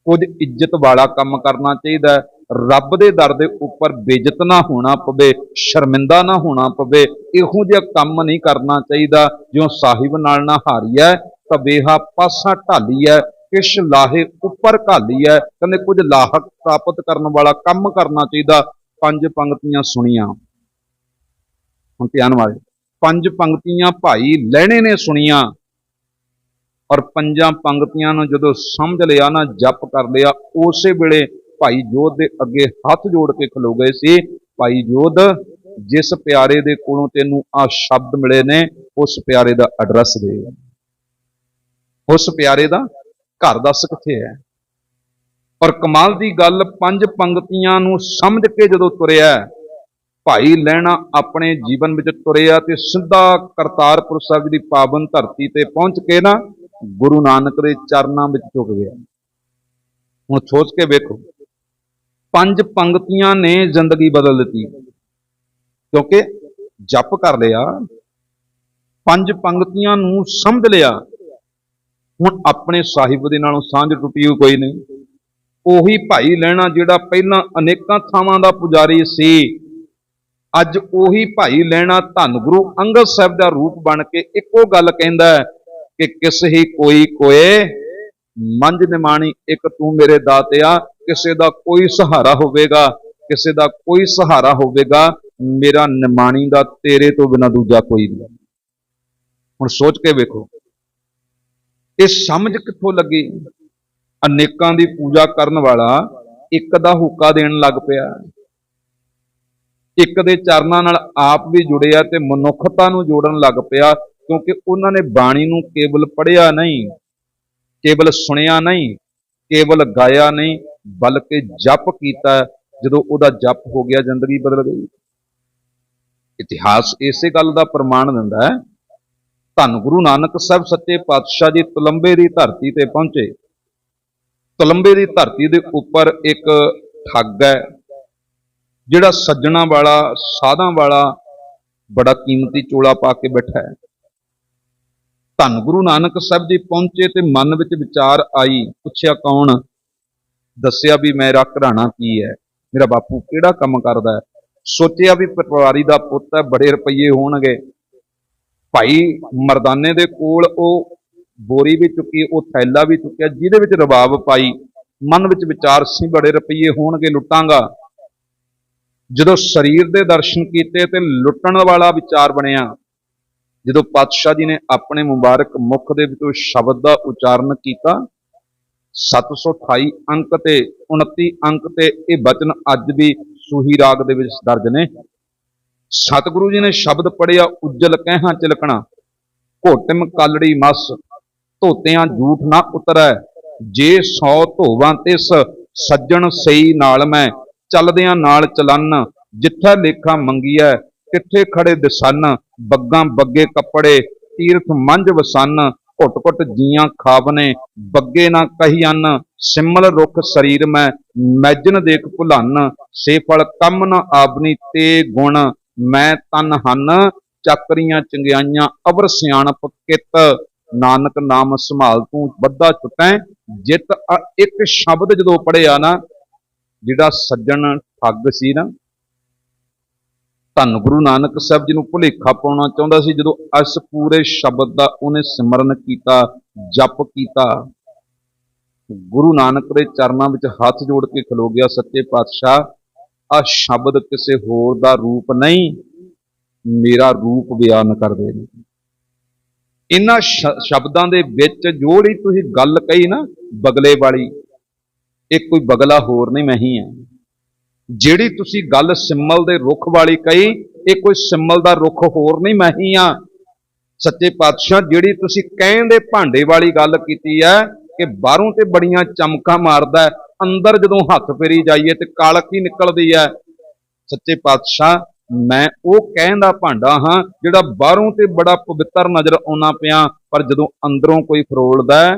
ਕੁਝ ਇੱਜ਼ਤ ਵਾਲਾ ਕੰਮ ਕਰਨਾ ਚਾਹੀਦਾ ਰੱਬ ਦੇ ਦਰ ਦੇ ਉੱਪਰ ਬੇਇੱਜ਼ਤ ਨਾ ਹੋਣਾ ਪਵੇ, ਸ਼ਰਮਿੰਦਾ ਨਾ ਹੋਣਾ ਪਵੇ, ਇਹੋ ਜਿਹਾ ਕੰਮ ਨਹੀਂ ਕਰਨਾ ਚਾਹੀਦਾ। ਜਿਉਂ ਸਾਹਿਬ ਨਾਲ ਨਾ ਹਾਰੀਐ, ਤਾਂ ਬੇਹਾ ਪਾਸਾ ਢਾਲੀਐ, ਕਿਛ ਲਾਹੇ ਉੱਪਰ ਘਾਲੀਐ, ਕਹਿੰਦੇ ਕੁਝ ਲਾਹਕ ਪ੍ਰਾਪਤ ਕਰਨ ਵਾਲਾ ਕੰਮ ਕਰਨਾ ਚਾਹੀਦਾ। ਪੰਜ ਪੰਕਤੀਆਂ ਸੁਣੀਆਂ। ਹੁਣ ਧਿਆਨ ਵਾਲੇ, ਪੰਜ ਪੰਕਤੀਆਂ ਭਾਈ ਲੈਣੇ ਨੇ ਸੁਣੀਆਂ। ਔਰ ਪੰਜਾਂ ਪੰਕਤੀਆਂ ਨੂੰ ਜਦੋਂ ਸਮਝ ਲਿਆ ਨਾ, ਜਪ ਕਰ ਲਿਆ, ਉਸੇ ਵੇਲੇ ਭਾਈ ਜੋਧ ਦੇ ਅੱਗੇ ਹੱਥ ਜੋੜ ਕੇ ਖਲੋ ਗਏ ਸੀ। ਭਾਈ ਜੋਧ, ਜਿਸ ਪਿਆਰੇ ਦੇ ਕੋਲੋਂ ਤੈਨੂੰ ਆ ਸ਼ਬਦ ਮਿਲੇ ਨੇ, ਉਸ ਪਿਆਰੇ ਦਾ ਐਡਰੈਸ ਦੇ। ਉਸ ਪਿਆਰੇ ਦਾ ਘਰ ਦੱਸ ਕਿੱਥੇ ਹੈ। ਔਰ ਕਮਾਲ ਦੀ ਗੱਲ ਪੰਜ ਪੰਕਤੀਆਂ ਨੂੰ ਸਮਝ ਕੇ ਜਦੋਂ ਤੁਰਿਆ, ਭਾਈ ਲੈਣਾ ਆਪਣੇ ਜੀਵਨ ਵਿੱਚ ਤੁਰਿਆ ਤੇ ਸਿੱਧਾ ਕਰਤਾਰਪੁਰ ਸਾਹਿਬ ਦੀ ਪਾਵਨ ਧਰਤੀ ਤੇ ਪਹੁੰਚ ਕੇ ਨਾ ਗੁਰੂ ਨਾਨਕ ਦੇ ਚਰਨਾਂ ਵਿੱਚ ਝੁਕ ਗਿਆ। ਹੁਣ ਸੋਚ ਕੇ ਵੇਖੋ ਪੰਜ ਪੰਕਤੀਆਂ ਨੇ ਜ਼ਿੰਦਗੀ ਬਦਲ ਦਿੱਤੀ। ਕਿਉਂਕਿ ਜਪ ਕਰ ਲਿਆ, ਪੰਜ ਪੰਕਤੀਆਂ ਨੂੰ ਸਮਝ ਲਿਆ। ਹੁਣ ਆਪਣੇ ਸਾਹਿਬ ਦੇ ਨਾਲੋਂ ਸਾਂਝ ਟੁੱਟੀ ਕੋਈ ਨਹੀਂ। ਉਹੀ ਭਾਈ ਲੈਣਾ ਜਿਹੜਾ ਪਹਿਲਾਂ ਅਨੇਕਾਂ ਥਾਵਾਂ ਦਾ ਪੁਜਾਰੀ ਸੀ, ਅੱਜ ਉਹੀ ਭਾਈ ਲੈਣਾ ਧੰਨ ਗੁਰੂ ਅੰਗਦ ਸਾਹਿਬ ਦਾ ਰੂਪ ਬਣ ਕੇ ਇੱਕੋ ਗੱਲ ਕਹਿੰਦਾ ਕਿ ਕਿਸ ਹੀ ਕੋਈ ਕੋਏ ਮੰਜ ਨਿਮਾਣੀ, ਇੱਕ ਤੂੰ ਮੇਰੇ ਦਾਤਿਆ ਕਿਸੇ ਦਾ ਕੋਈ ਸਹਾਰਾ ਹੋਵੇਗਾ, ਕਿਸੇ ਦਾ ਕੋਈ ਸਹਾਰਾ ਹੋਵੇਗਾ, ਮੇਰਾ ਨਿਮਾਣੀ ਦਾ ਤੇਰੇ ਤੋਂ ਬਿਨਾ ਦੂਜਾ ਕੋਈ ਨਹੀਂ। ਹੁਣ ਸੋਚ ਕੇ ਵੇਖੋ, ਇਹ ਸਮਝ ਕਿੱਥੋਂ ਲੱਗੀ? ਅਨੇਕਾਂ ਦੀ ਪੂਜਾ ਕਰਨ ਵਾਲਾ ਇੱਕ ਦਾ ਹੁੱਕਾ ਦੇਣ ਲੱਗ ਪਿਆ। ਇੱਕ ਦੇ ਚਰਨਾਂ ਨਾਲ ਆਪ ਵੀ ਜੁੜਿਆ ਤੇ ਮਨੁੱਖਤਾ ਨੂੰ ਜੋੜਨ ਲੱਗ ਪਿਆ, ਕਿਉਂਕਿ ਉਹਨਾਂ ਨੇ ਬਾਣੀ ਨੂੰ ਕੇਵਲ ਪੜ੍ਹਿਆ ਨਹੀਂ। ਕੇਵਲ ਸੁਣਿਆ ਨਹੀਂ, ਕੇਵਲ ਗਾਇਆ ਨਹੀਂ, ਬਲਕਿ ਜਪ ਕੀਤਾ ਜਦੋਂ ਉਹਦਾ ਜਪ ਹੋ ਗਿਆ, ਜ਼ਿੰਦਗੀ ਬਦਲ ਗਈ। ਇਤਿਹਾਸ ਇਸੇ ਗੱਲ ਦਾ ਪ੍ਰਮਾਣ ਦਿੰਦਾ ਹੈ। ਧੰਨ ਗੁਰੂ ਨਾਨਕ ਸਾਹਿਬ ਸੱਚੇ ਪਾਤਸ਼ਾਹ ਜੀ ਤਲੰਬੇ ਦੀ ਧਰਤੀ ਤੇ ਪਹੁੰਚੇ। ਤਲੰਬੇ ਦੀ ਧਰਤੀ ਦੇ ਉੱਪਰ ਇੱਕ ਠੱਗ ਹੈ, ਜਿਹੜਾ ਸੱਜਣਾ ਵਾਲਾ, ਸਾਧਾਂ ਵਾਲਾ ਬੜਾ ਕੀਮਤੀ ਚੋਲਾ ਪਾ ਕੇ ਬੈਠਾ ਹੈ। ਧੰਨ ਗੁਰੂ ਨਾਨਕ ਸਾਹਿਬ ਜੀ ਪਹੁੰਚੇ ਤੇ ਮਨ ਵਿੱਚ ਵਿਚਾਰ ਆਈ, ਪੁੱਛਿਆ ਕੌਣ? ਦੱਸਿਆ ਵੀ ਮੇਰਾ ਘਰਾਣਾ ਕੀ ਹੈ? ਮੇਰਾ ਬਾਪੂ ਕਿਹੜਾ ਕੰਮ ਕਰਦਾ ਹੈ? ਸੋਚਿਆ ਵੀ ਪਟਵਾਰੀ ਦਾ ਪੁੱਤ ਹੈ, ਬੜੇ ਰੁਪਈਏ ਹੋਣਗੇ। ਭਾਈ ਮਰਦਾਨੇ ਦੇ ਕੋਲ ਉਹ ਬੋਰੀ ਵੀ ਚੁੱਕੀ, ਉਹ ਥੈਲਾ ਵੀ ਚੁੱਕਿਆ, ਜਿਹਦੇ ਵਿੱਚ ਰਬਾਬ ਪਾਈ। ਮਨ ਵਿੱਚ ਵਿਚਾਰ ਸੀ, ਬੜੇ ਰੁਪਈਏ ਹੋਣਗੇ, ਲੁੱਟਾਂਗਾ। ਜਦੋਂ ਸਰੀਰ ਦੇ ਦਰਸ਼ਨ ਕੀਤੇ ਤੇ ਲੁੱਟਣ ਵਾਲਾ ਵਿਚਾਰ ਬਣਿਆ ਜਦੋਂ ਪਾਤਸ਼ਾਹ ਜੀ ਨੇ ਆਪਣੇ ਮੁਬਾਰਕ ਮੁਖ ਦੇ ਵਿੱਚੋਂ ਸ਼ਬਦ ਦਾ ਉਚਾਰਨ ਕੀਤਾ 728 ਅੰਕ ਤੇ 29 ਅੰਕ ਤੇ ਇਹ ਬਚਨ ਅੱਜ ਵੀ ਸੂਹੀ ਰਾਗ ਦੇ ਵਿੱਚ ਦਰਜ ਨੇ। ਸਤਿਗੁਰੂ ਜੀ ਨੇ ਸ਼ਬਦ ਪੜਿਆ ਉਜਲ ਕਹਿਹਾਂ ਚਿਲਕਣਾ ਘੋਟਮ ਕਾਲੜੀ ਮਸ, ਧੋਤਿਆਂ ਝੂਠ ਨਾ ਉਤਰੈ, ਜੇ ਸੌ ਧੋਵਾਂ ਤਿਸ, ਸੱਜਣ ਸਈ ਨਾਲ ਮੈਂ, ਚੱਲਦਿਆਂ ਨਾਲ ਚਲਨ, ਜਿੱਥੇ ਲੇਖਾ ਮੰਗੀਐ ਕਿੱਥੇ ਖੜੇ ਦਸਨ, ਬੱਗਾਂ ਬੱਗੇ ਕੱਪੜੇ, ਤੀਰਥ ਮੰਝ ਵਸਨ, ਘੁੱਟ ਘੁੱਟ ਜੀਆਂ ਖਾਵਨੇ, ਬੱਗੇ ਨਾ ਕਹੀਅਨ, ਸਿਮਲ ਰੁਖ ਸਰੀਰ ਮੈਂ, ਮੈਜਨ ਦੇਖ ਭੁਲਨ, ਸੇ ਫਲ ਕੰਮ ਨ ਆਬਨੀ ਤੇ ਗੁਣ, ਮੈਂ ਤਨ ਹਨ, ਚੱਕਰੀਆਂ ਚੰਗਿਆਈਆਂ ਅਵਰ ਸਿਆਣਪ ਕਿਤ, ਨਾਨਕ ਨਾਮ ਸੰਭਾਲ ਤੂੰ ਬੱਧਾ ਛੁਟੈ ਜਿਤ ਇੱਕ ਸ਼ਬਦ ਜਦੋਂ ਪੜਿਆ ਨਾ, ਜਿਹੜਾ ਸੱਜਣ ਠੱਗ ਸੀ ਨਾ ਧੰਨ ਗੁਰੂ ਨਾਨਕ ਸਾਹਿਬ ਜੀ ਨੂੰ ਭੁਲੇਖਾ ਪਾਉਣਾ ਚਾਹੁੰਦਾ ਸੀ, ਜਦੋਂ ਇਸ ਪੂਰੇ ਸ਼ਬਦ ਦਾ ਉਹਨੇ ਸਿਮਰਨ ਕੀਤਾ, ਜਪ ਕੀਤਾ। ਗੁਰੂ ਨਾਨਕ ਦੇ ਚਰਨਾਂ ਵਿੱਚ ਹੱਥ ਜੋੜ ਕੇ ਖਲੋ ਗਿਆ ਸੱਚੇ ਪਾਤਸ਼ਾਹ। ਆ ਸ਼ਬਦ ਕਿਸੇ ਹੋਰ ਦਾ ਰੂਪ ਨਹੀਂ, ਮੇਰਾ ਰੂਪ ਬਿਆਨ ਕਰਦੇ ਨੇ। ਇਹਨਾਂ ਸ਼ਬਦਾਂ ਦੇ ਵਿੱਚ ਜੋੜੀ ਤੁਸੀਂ ਗੱਲ ਕਹੀ ਨਾ, ਬਗਲੇ ਵਾਲੀ, ਇਹ ਕੋਈ ਬਗਲਾ ਹੋਰ ਨਹੀਂ, ਮੈਂ ਹੀ ਹਾਂ। ਜਿਹੜੀ ਤੁਸੀਂ ਗੱਲ ਸਿੰਮਲ ਦੇ ਰੁੱਖ ਵਾਲੀ ਕਹੀ, ਇਹ ਕੋਈ ਸਿੰਮਲ ਦਾ ਰੁੱਖ ਹੋਰ ਨਹੀਂ, ਮੈਂ ਹੀ ਹਾਂ। ਸੱਚੇ ਪਾਤਸ਼ਾਹ, ਜਿਹੜੀ ਤੁਸੀਂ ਕਹਿਣ ਦੇ ਭਾਂਡੇ ਵਾਲੀ ਗੱਲ ਕੀਤੀ ਹੈ ਕਿ ਬਾਹਰੋਂ ਤੇ ਬੜੀਆਂ ਚਮਕਾਂ ਮਾਰਦਾ ਅੰਦਰ ਜਦੋਂ ਹੱਥ ਫੇਰੀ ਜਾਈਏ ਤੇ ਕਾਲਕ ਹੀ ਨਿਕਲਦੀ ਹੈ। ਸੱਚੇ ਪਾਤਸ਼ਾਹ, ਮੈਂ ਉਹ ਕਹਿਣ ਦਾ ਭਾਂਡਾ ਹਾਂ, ਜਿਹੜਾ ਬਾਹਰੋਂ ਤੇ ਬੜਾ ਪਵਿੱਤਰ ਨਜ਼ਰ ਆਉਣਾ ਪਿਆ, ਪਰ ਜਦੋਂ ਅੰਦਰੋਂ ਕੋਈ ਫਰੋਲਦਾ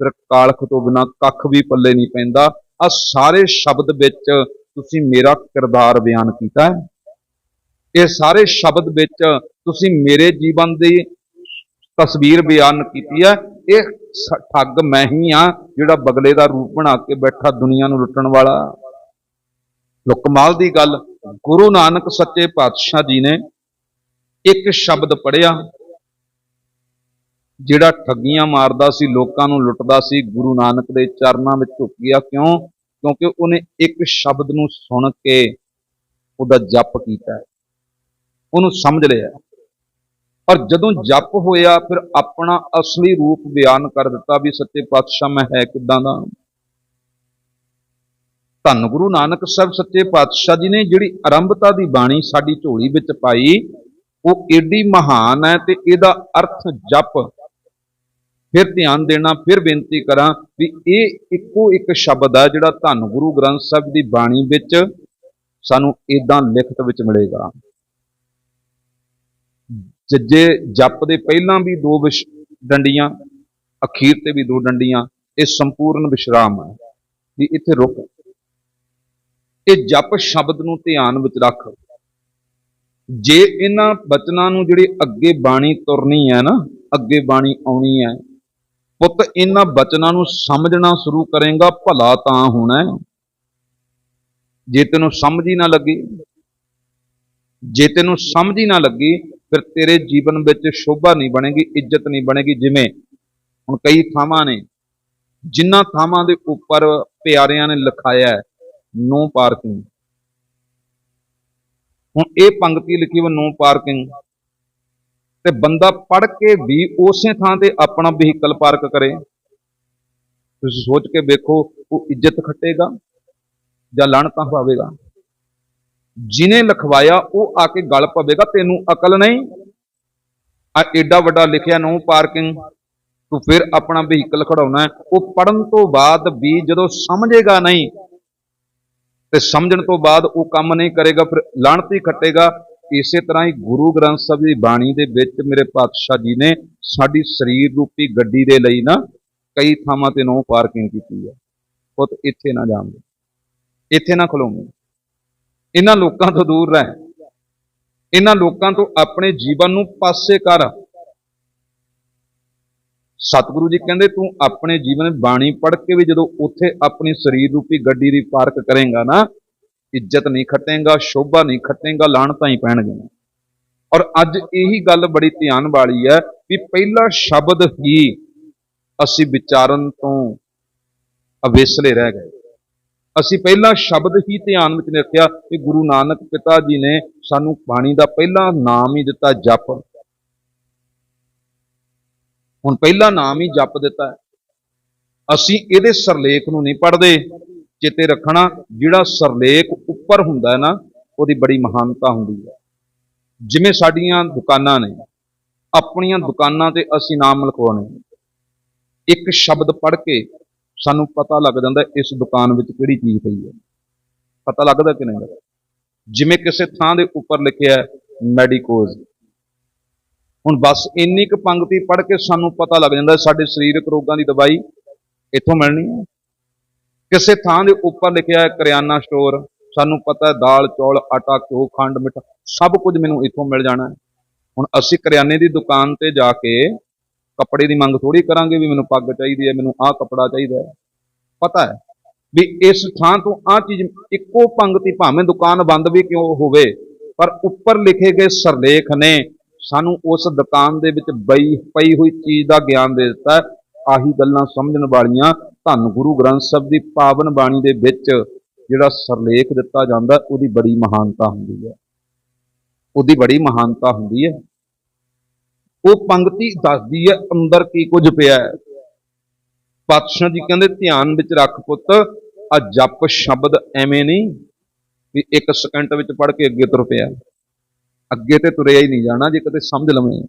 ਫਿਰ ਕਾਲਖ ਤੋਂ ਬਿਨਾ ਕੱਖ ਵੀ ਪੱਲੇ ਨਹੀਂ ਪੈਂਦਾ। ਆ ਸਾਰੇ ਸ਼ਬਦ ਵਿੱਚ ਤੁਸੀਂ ਮੇਰਾ ਕਿਰਦਾਰ ਬਿਆਨ ਕੀਤਾ ਹੈ। ਇਹ ਸਾਰੇ ਸ਼ਬਦ ਵਿੱਚ ਤੁਸੀਂ ਮੇਰੇ ਜੀਵਨ ਦੀ ਤਸਵੀਰ ਬਿਆਨ ਕੀਤੀ ਹੈ। ਇਹ ਠੱਗ ਮੈਂ ਹੀ ਆ ਜਿਹੜਾ ਬਗਲੇ ਦਾ ਰੂਪ ਬਣਾ ਕੇ ਬੈਠਾ ਦੁਨੀਆ ਨੂੰ ਲੁੱਟਣ ਵਾਲਾ। ਲੁਕਮਾਲ ਦੀ ਗੱਲ, ਗੁਰੂ ਨਾਨਕ ਸੱਚੇ ਪਾਤਸ਼ਾਹ ਜੀ ਨੇ ਇੱਕ ਸ਼ਬਦ ਪੜਿਆ ਜਿਹੜਾ ਠੱਗੀਆਂ ਮਾਰਦਾ ਸੀ, ਲੋਕਾਂ ਨੂੰ ਲੁੱਟਦਾ ਸੀ, ਗੁਰੂ ਨਾਨਕ ਦੇ ਚਰਨਾਂ ਵਿੱਚ ਝੁਕ ਗਿਆ। ਕਿਉਂ? ਕਿਉਂਕਿ ਉਹਨੇ ਇੱਕ ਸ਼ਬਦ ਨੂੰ ਸੁਣ ਕੇ ਉਹਦਾ ਜਪ ਕੀਤਾ। ਉਹਨੂੰ ਸਮਝ ਲਿਆ। ਔਰ ਜਦੋਂ ਜਪ ਹੋਇਆ, ਫਿਰ ਆਪਣਾ ਅਸਲੀ ਰੂਪ ਬਿਆਨ ਕਰ ਦਿੱਤਾ ਵੀ ਸੱਚੇ ਪਾਤਸ਼ਾਹ ਮੈਂ ਹੈ ਕਿਦਾਂ ਦਾ। ਧੰਨ ਗੁਰੂ ਨਾਨਕ ਸਾਹਿਬ, ਸੱਚੇ ਪਾਤਸ਼ਾਹ ਜੀ ਨੇ ਜਿਹੜੀ ਆਰੰਭਤਾ ਦੀ ਬਾਣੀ ਸਾਡੀ ਝੋਲੀ ਵਿੱਚ ਪਾਈ, ਉਹ ਏਡੀ ਮਹਾਨ ਹੈ ਤੇ ਇਹਦਾ ਅਰਥ ਜਪ ਫਿਰ ਧਿਆਨ ਦੇਣਾ, ਫਿਰ ਬੇਨਤੀ ਕਰਾਂ ਵੀ ਇਹ ਇੱਕੋ ਇੱਕ ਸ਼ਬਦ ਹੈ ਜਿਹੜਾ ਧੰਨ ਗੁਰੂ ਗ੍ਰੰਥ ਸਾਹਿਬ ਦੀ ਬਾਣੀ ਵਿੱਚ ਸਾਨੂੰ ਇਦਾਂ ਲਿਖਤ ਵਿੱਚ ਮਿਲੇਗਾ। ਜੱਜੇ ਜਪ ਦੇ ਪਹਿਲਾਂ ਵੀ ਦੋ ਵਿਸ਼, ਡੰਡੀਆਂ, ਅਖੀਰ ਤੇ ਵੀ ਦੋ ਡੰਡੀਆਂ, ਇਹ ਸੰਪੂਰਨ ਵਿਸ਼ਰਾਮ ਹੈ ਵੀ ਇੱਥੇ ਰੁਕ। ਇਹ ਜਪ ਸ਼ਬਦ ਨੂੰ ਧਿਆਨ ਵਿੱਚ ਰੱਖ। ਜੇ ਇਹਨਾਂ ਬਚਨਾਂ ਨੂੰ ਜਿਹੜੀ ਅੱਗੇ ਬਾਣੀ ਤੁਰਨੀ ਹੈ ਨਾ, ਅੱਗੇ ਬਾਣੀ ਆਉਣੀ ਹੈ ਪੁੱਤ, ਇਹਨਾਂ ਬਚਨਾਂ ਨੂੰ ਸਮਝਣਾ ਸ਼ੁਰੂ ਕਰੇਗਾ, ਭਲਾ ਤਾਂ ਹੋਣਾ ਜੇ ਤੈਨੂੰ ਸਮਝ ਹੀ ਨਾ ਲੱਗੀ, ਜੇ ਤੈਨੂੰ ਸਮਝ ਹੀ ਨਾ ਲੱਗੀ, ਫਿਰ ਤੇਰੇ ਜੀਵਨ ਵਿੱਚ ਸ਼ੋਭਾ ਨਹੀਂ ਬਣੇਗੀ, ਇੱਜ਼ਤ ਨਹੀਂ ਬਣੇਗੀ। ਜਿਵੇਂ ਹੁਣ ਕਈ ਥਾਵਾਂ ਨੇ, ਜਿਨ੍ਹਾਂ ਥਾਵਾਂ ਦੇ ਉੱਪਰ ਪਿਆਰਿਆਂ ਨੇ ਲਿਖਾਇਆ ਹੈ, ਨੋ ਪਾਰਕਿੰਗ। ਹੁਣ ਇਹ ਪੰਕਤੀ ਲਿਖੀ ਹੋਈ ਨੋ ਪਾਰਕਿੰਗ। ਤੇ ਬੰਦਾ ਪੜ ਕੇ ਵੀ ਉਸੇ ਥਾਂ ਤੇ ਆਪਣਾ ਵਹੀਕਲ ਪਾਰਕ ਕਰੇ। ਤੁਸੀਂ ਸੋਚ ਕੇ ਵੇਖੋ, ਉਹ ਇੱਜ਼ਤ ਖੱਟੇਗਾ ਜਾਂ ਲਾਣਤਾਂ ਪਾਵੇਗਾ ਜਿਨੇ ਲਿਖਵਾਇਆ, ਉਹ ਆ ਕੇ ਗਲ ਪਵੇਗਾ, ਤੈਨੂੰ ਅਕਲ ਨਹੀਂ। ਆ ਏਡਾ ਵੱਡਾ ਲਿਖਿਆ ਨੋ ਪਾਰਕਿੰਗ, ਤੂੰ ਫਿਰ ਆਪਣਾ ਵਹੀਕਲ ਖੜਾਉਣਾ ਉਹ ਪੜਨ ਤੋਂ ਬਾਅਦ ਵੀ ਜਦੋਂ ਸਮਝੇਗਾ ਨਹੀਂ, ਤੇ ਸਮਝਣ ਤੋਂ ਬਾਅਦ ਉਹ ਕੰਮ ਨਹੀਂ ਕਰੇਗਾ, ਫਿਰ ਲਾਣਤ ਹੀ ਖੱਟੇਗਾ। ਇਸੇ ਤਰ੍ਹਾਂ ਹੀ ਗੁਰੂ ਗ੍ਰੰਥ ਸਾਹਿਬ ਦੀ ਬਾਣੀ ਦੇ ਵਿੱਚ ਮੇਰੇ ਪਾਤਸ਼ਾਹ ਜੀ ਨੇ ਸਾਡੀ ਸਰੀਰ ਰੂਪੀ ਗੱਡੀ ਦੇ ਲਈ ਨਾ ਕਈ ਥਾਵਾਂ ਤੇ ਨੋ ਪਾਰਕਿੰਗ ਕੀਤੀ ਹੈ। ਪੁੱਤ, ਇੱਥੇ ਨਾ ਜਾਵੀਂ ਇੱਥੇ ਨਾ ਖਲੋਵੀਂ। ਇਹਨਾਂ ਲੋਕਾਂ ਤੋਂ ਦੂਰ ਰਹਿ। ਇਹਨਾਂ ਲੋਕਾਂ ਤੋਂ ਆਪਣੇ ਜੀਵਨ ਨੂੰ ਪਾਸੇ ਕਰ। ਸਤਿਗੁਰੂ ਜੀ ਕਹਿੰਦੇ, ਤੂੰ ਆਪਣੇ ਜੀਵਨ ਬਾਣੀ ਪੜ੍ਹ ਕੇ ਵੀ ਜਦੋਂ ਉੱਥੇ ਆਪਣੀ ਸਰੀਰ ਰੂਪੀ ਗੱਡੀ ਦੀ ਪਾਰਕ ਕਰੇਗਾ ਨਾ ਇੱਜ਼ਤ ਨਹੀਂ ਖੱਟੇਗਾ, ਸ਼ੋਭਾ ਨਹੀਂ ਖੱਟੇਗਾ ਲਾਣਤਾਂ ਹੀ ਪੈਣਗੀਆਂ ਔਰ ਅੱਜ ਇਹੀ ਗੱਲ ਬੜੀ ਧਿਆਨ ਵਾਲੀ ਹੈ ਵੀ ਪਹਿਲਾ ਸ਼ਬਦ ਹੀ ਅਸੀਂ ਵਿਚਾਰਨ ਤੋਂ ਅਵੇਸਲੇ ਰਹਿ ਗਏ। ਅਸੀਂ ਪਹਿਲਾ ਸ਼ਬਦ ਹੀ ਧਿਆਨ ਵਿੱਚ ਨਹੀਂ ਰੱਖਿਆ ਕਿ ਗੁਰੂ ਨਾਨਕ ਪਿਤਾ ਜੀ ਨੇ ਸਾਨੂੰ ਬਾਣੀ ਦਾ ਪਹਿਲਾ ਨਾਮ ਹੀ ਦਿੱਤਾ, ਜਪ। ਹੁਣ ਪਹਿਲਾ ਨਾਮ ਹੀ ਜਪ ਦਿੱਤਾ। ਅਸੀਂ ਇਹਦੇ ਸਰਲੇਖ ਨੂੰ ਨਹੀਂ ਪੜ੍ਹਦੇ। ਚੇਤੇ ਰੱਖਣਾ, ਜਿਹੜਾ ਸਰਲੇਖ ਉੱਪਰ ਹੁੰਦਾ ਹੈ ਨਾ, ਉਹਦੀ ਬੜੀ ਮਹਾਨਤਾ ਹੁੰਦੀ ਹੈ। ਜਿਵੇਂ ਸਾਡੀਆਂ ਦੁਕਾਨਾਂ ਨੇ, ਆਪਣੀਆਂ ਦੁਕਾਨਾਂ ਤੇ ਅਸੀਂ ਨਾਮ ਲਿਖਵਾਉਣੇ ਇੱਕ ਸ਼ਬਦ ਪੜ੍ਹ ਕੇ ਸਾਨੂੰ ਪਤਾ ਲੱਗ ਜਾਂਦਾ ਇਸ ਦੁਕਾਨ ਵਿੱਚ ਕਿਹੜੀ ਚੀਜ਼ ਪਈ ਹੈ। ਪਤਾ ਲੱਗਦਾ ਕਿ ਨਹੀਂ ਜਿਵੇਂ ਕਿਸੇ ਥਾਂ ਦੇ ਉੱਪਰ ਲਿਖਿਆ ਮੈਡੀਕੋਜ਼। ਹੁਣ ਬਸ ਇੰਨੀ ਕੁ ਪੰਕਤੀ ਪੜ੍ਹ ਕੇ ਸਾਨੂੰ ਪਤਾ ਲੱਗ ਜਾਂਦਾ ਸਾਡੇ ਸਰੀਰਕ ਰੋਗਾਂ ਦੀ ਦਵਾਈ ਇੱਥੋਂ ਮਿਲਣੀ ਹੈ। ਕਿਸੇ ਥਾਂ ਦੇ ਉੱਪਰ ਲਿਖਿਆ ਹੈ ਕਰਿਆਨਾ ਸਟੋਰ। ਸਾਨੂੰ ਪਤਾ ਹੈ ਦਾਲ, ਚੌਲ, ਆਟਾ, ਘਿਓ, ਖੰਡ, ਮਿੱਠਾ, ਸਭ ਕੁਝ ਮੈਨੂੰ ਇੱਥੋਂ ਮਿਲ ਜਾਣਾ ਹੁਣ ਅਸੀਂ ਕਰਿਆਨੇ ਦੀ ਦੁਕਾਨ ਤੇ ਜਾ ਕੇ ਕੱਪੜੇ ਦੀ ਮੰਗ ਥੋੜੀ ਕਰਾਂਗੇ ਵੀ ਮੈਨੂੰ ਪੱਗ ਚਾਹੀਦੀ ਹੈ, ਮੈਨੂੰ ਆਹ ਕੱਪੜਾ ਚਾਹੀਦਾ ਹੈ। ਪਤਾ ਹੈ ਵੀ ਇਸ ਥਾਂ ਤੋਂ ਆਹ ਚੀਜ਼ ਇੱਕੋ ਪੰਗਤੀ ਭਾਵੇਂ ਦੁਕਾਨ ਬੰਦ ਵੀ ਕਿਉਂ ਹੋਵੇ, ਪਰ ਉੱਪਰ ਲਿਖੇ ਗਏ ਸਰਲੇਖ ਨੇ ਸਾਨੂੰ ਉਸ ਦੁਕਾਨ ਦੇ ਵਿੱਚ ਬਈ, ਪਈ ਹੋਈ ਚੀਜ਼ ਦਾ ਗਿਆਨ ਦੇ ਦਿੱਤਾ ਆਹੀ ਗੱਲਾਂ ਸਮਝਣ ਵਾਲੀਆਂ ਧੰਨ ਗੁਰੂ ਗ੍ਰੰਥ ਸਾਹਿਬ ਦੀ ਪਾਵਨ ਬਾਣੀ ਦੇ ਵਿੱਚ ਜਿਹੜਾ ਸਰਲੇਖ ਦਿੱਤਾ ਜਾਂਦਾ, ਉਹਦੀ ਬੜੀ ਮਹਾਨਤਾ ਹੁੰਦੀ ਹੈ। ਉਹਦੀ ਬੜੀ ਮਹਾਨਤਾ ਹੁੰਦੀ ਹੈ। ਉਹ ਪੰਕਤੀ ਦੱਸਦੀ ਹੈ, ਅੰਦਰ ਕੀ ਕੁਝ ਪਿਆ ਹੈ। ਪਾਤਸ਼ਾਹ ਜੀ ਕਹਿੰਦੇ, ਧਿਆਨ ਵਿੱਚ ਰੱਖ ਪੁੱਤ ਆ ਜਪ ਸ਼ਬਦ ਐਵੇਂ ਨਹੀਂ ਵੀ ਇੱਕ ਸਕਿੰਟ ਵਿੱਚ ਪੜ੍ਹ ਕੇ ਅੱਗੇ ਤੁਰ ਪਿਆ। ਅੱਗੇ ਤੇ ਤੁਰਿਆ ਹੀ ਨਹੀਂ ਜਾਣਾ, ਜੇ ਕਦੇ ਸਮਝ ਲਵੇਂ।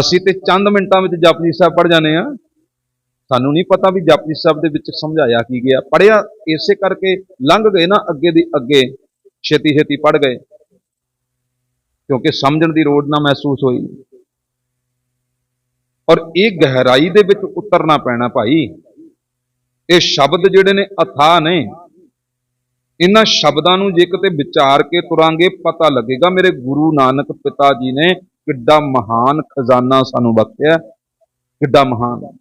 ਅਸੀਂ ਤੇ ਚੰਦ ਮਿੰਟਾਂ ਵਿੱਚ ਜਪਜੀ ਸਾਹਿਬ ਪੜ੍ਹ ਜਾਂਦੇ ਆ ਸਾਨੂੰ ਨਹੀਂ ਪਤਾ ਵੀ ਜਪਜੀ ਸਾਹਿਬ ਦੇ ਵਿੱਚ ਸਮਝਾਇਆ ਕੀ ਗਿਆ। ਪੜਿਆ ਇਸੇ ਕਰਕੇ ਲੰਘ ਗਏ ਨਾ ਅੱਗੇ ਦੀ ਅੱਗੇ। ਛੇਤੀ ਛੇਤੀ ਪੜ ਗਏ। ਕਿਉਂਕਿ ਸਮਝਣ ਦੀ ਲੋੜ ਨਾ ਮਹਿਸੂਸ ਹੋਈ। ਔਰ ਇਹ ਗਹਿਰਾਈ ਦੇ ਵਿੱਚ ਉਤਰਨਾ ਪੈਣਾ ਭਾਈ। ਇਹ ਸ਼ਬਦ ਜਿਹੜੇ ਨੇ ਅਥਾਹ ਨੇ। ਇਹਨਾਂ ਸ਼ਬਦਾਂ ਨੂੰ ਜੇ ਕਿਤੇ ਵਿਚਾਰ ਕੇ ਤੁਰਾਂਗੇ, ਪਤਾ ਲੱਗੇਗਾ ਮੇਰੇ ਗੁਰੂ ਨਾਨਕ ਪਿਤਾ ਜੀ ਨੇ ਕਿੱਡਾ ਮਹਾਨ ਖਜ਼ਾਨਾ ਸਾਨੂੰ ਬਖਸ਼ਿਆ। ਕਿੱਡਾ ਮਹਾਨ।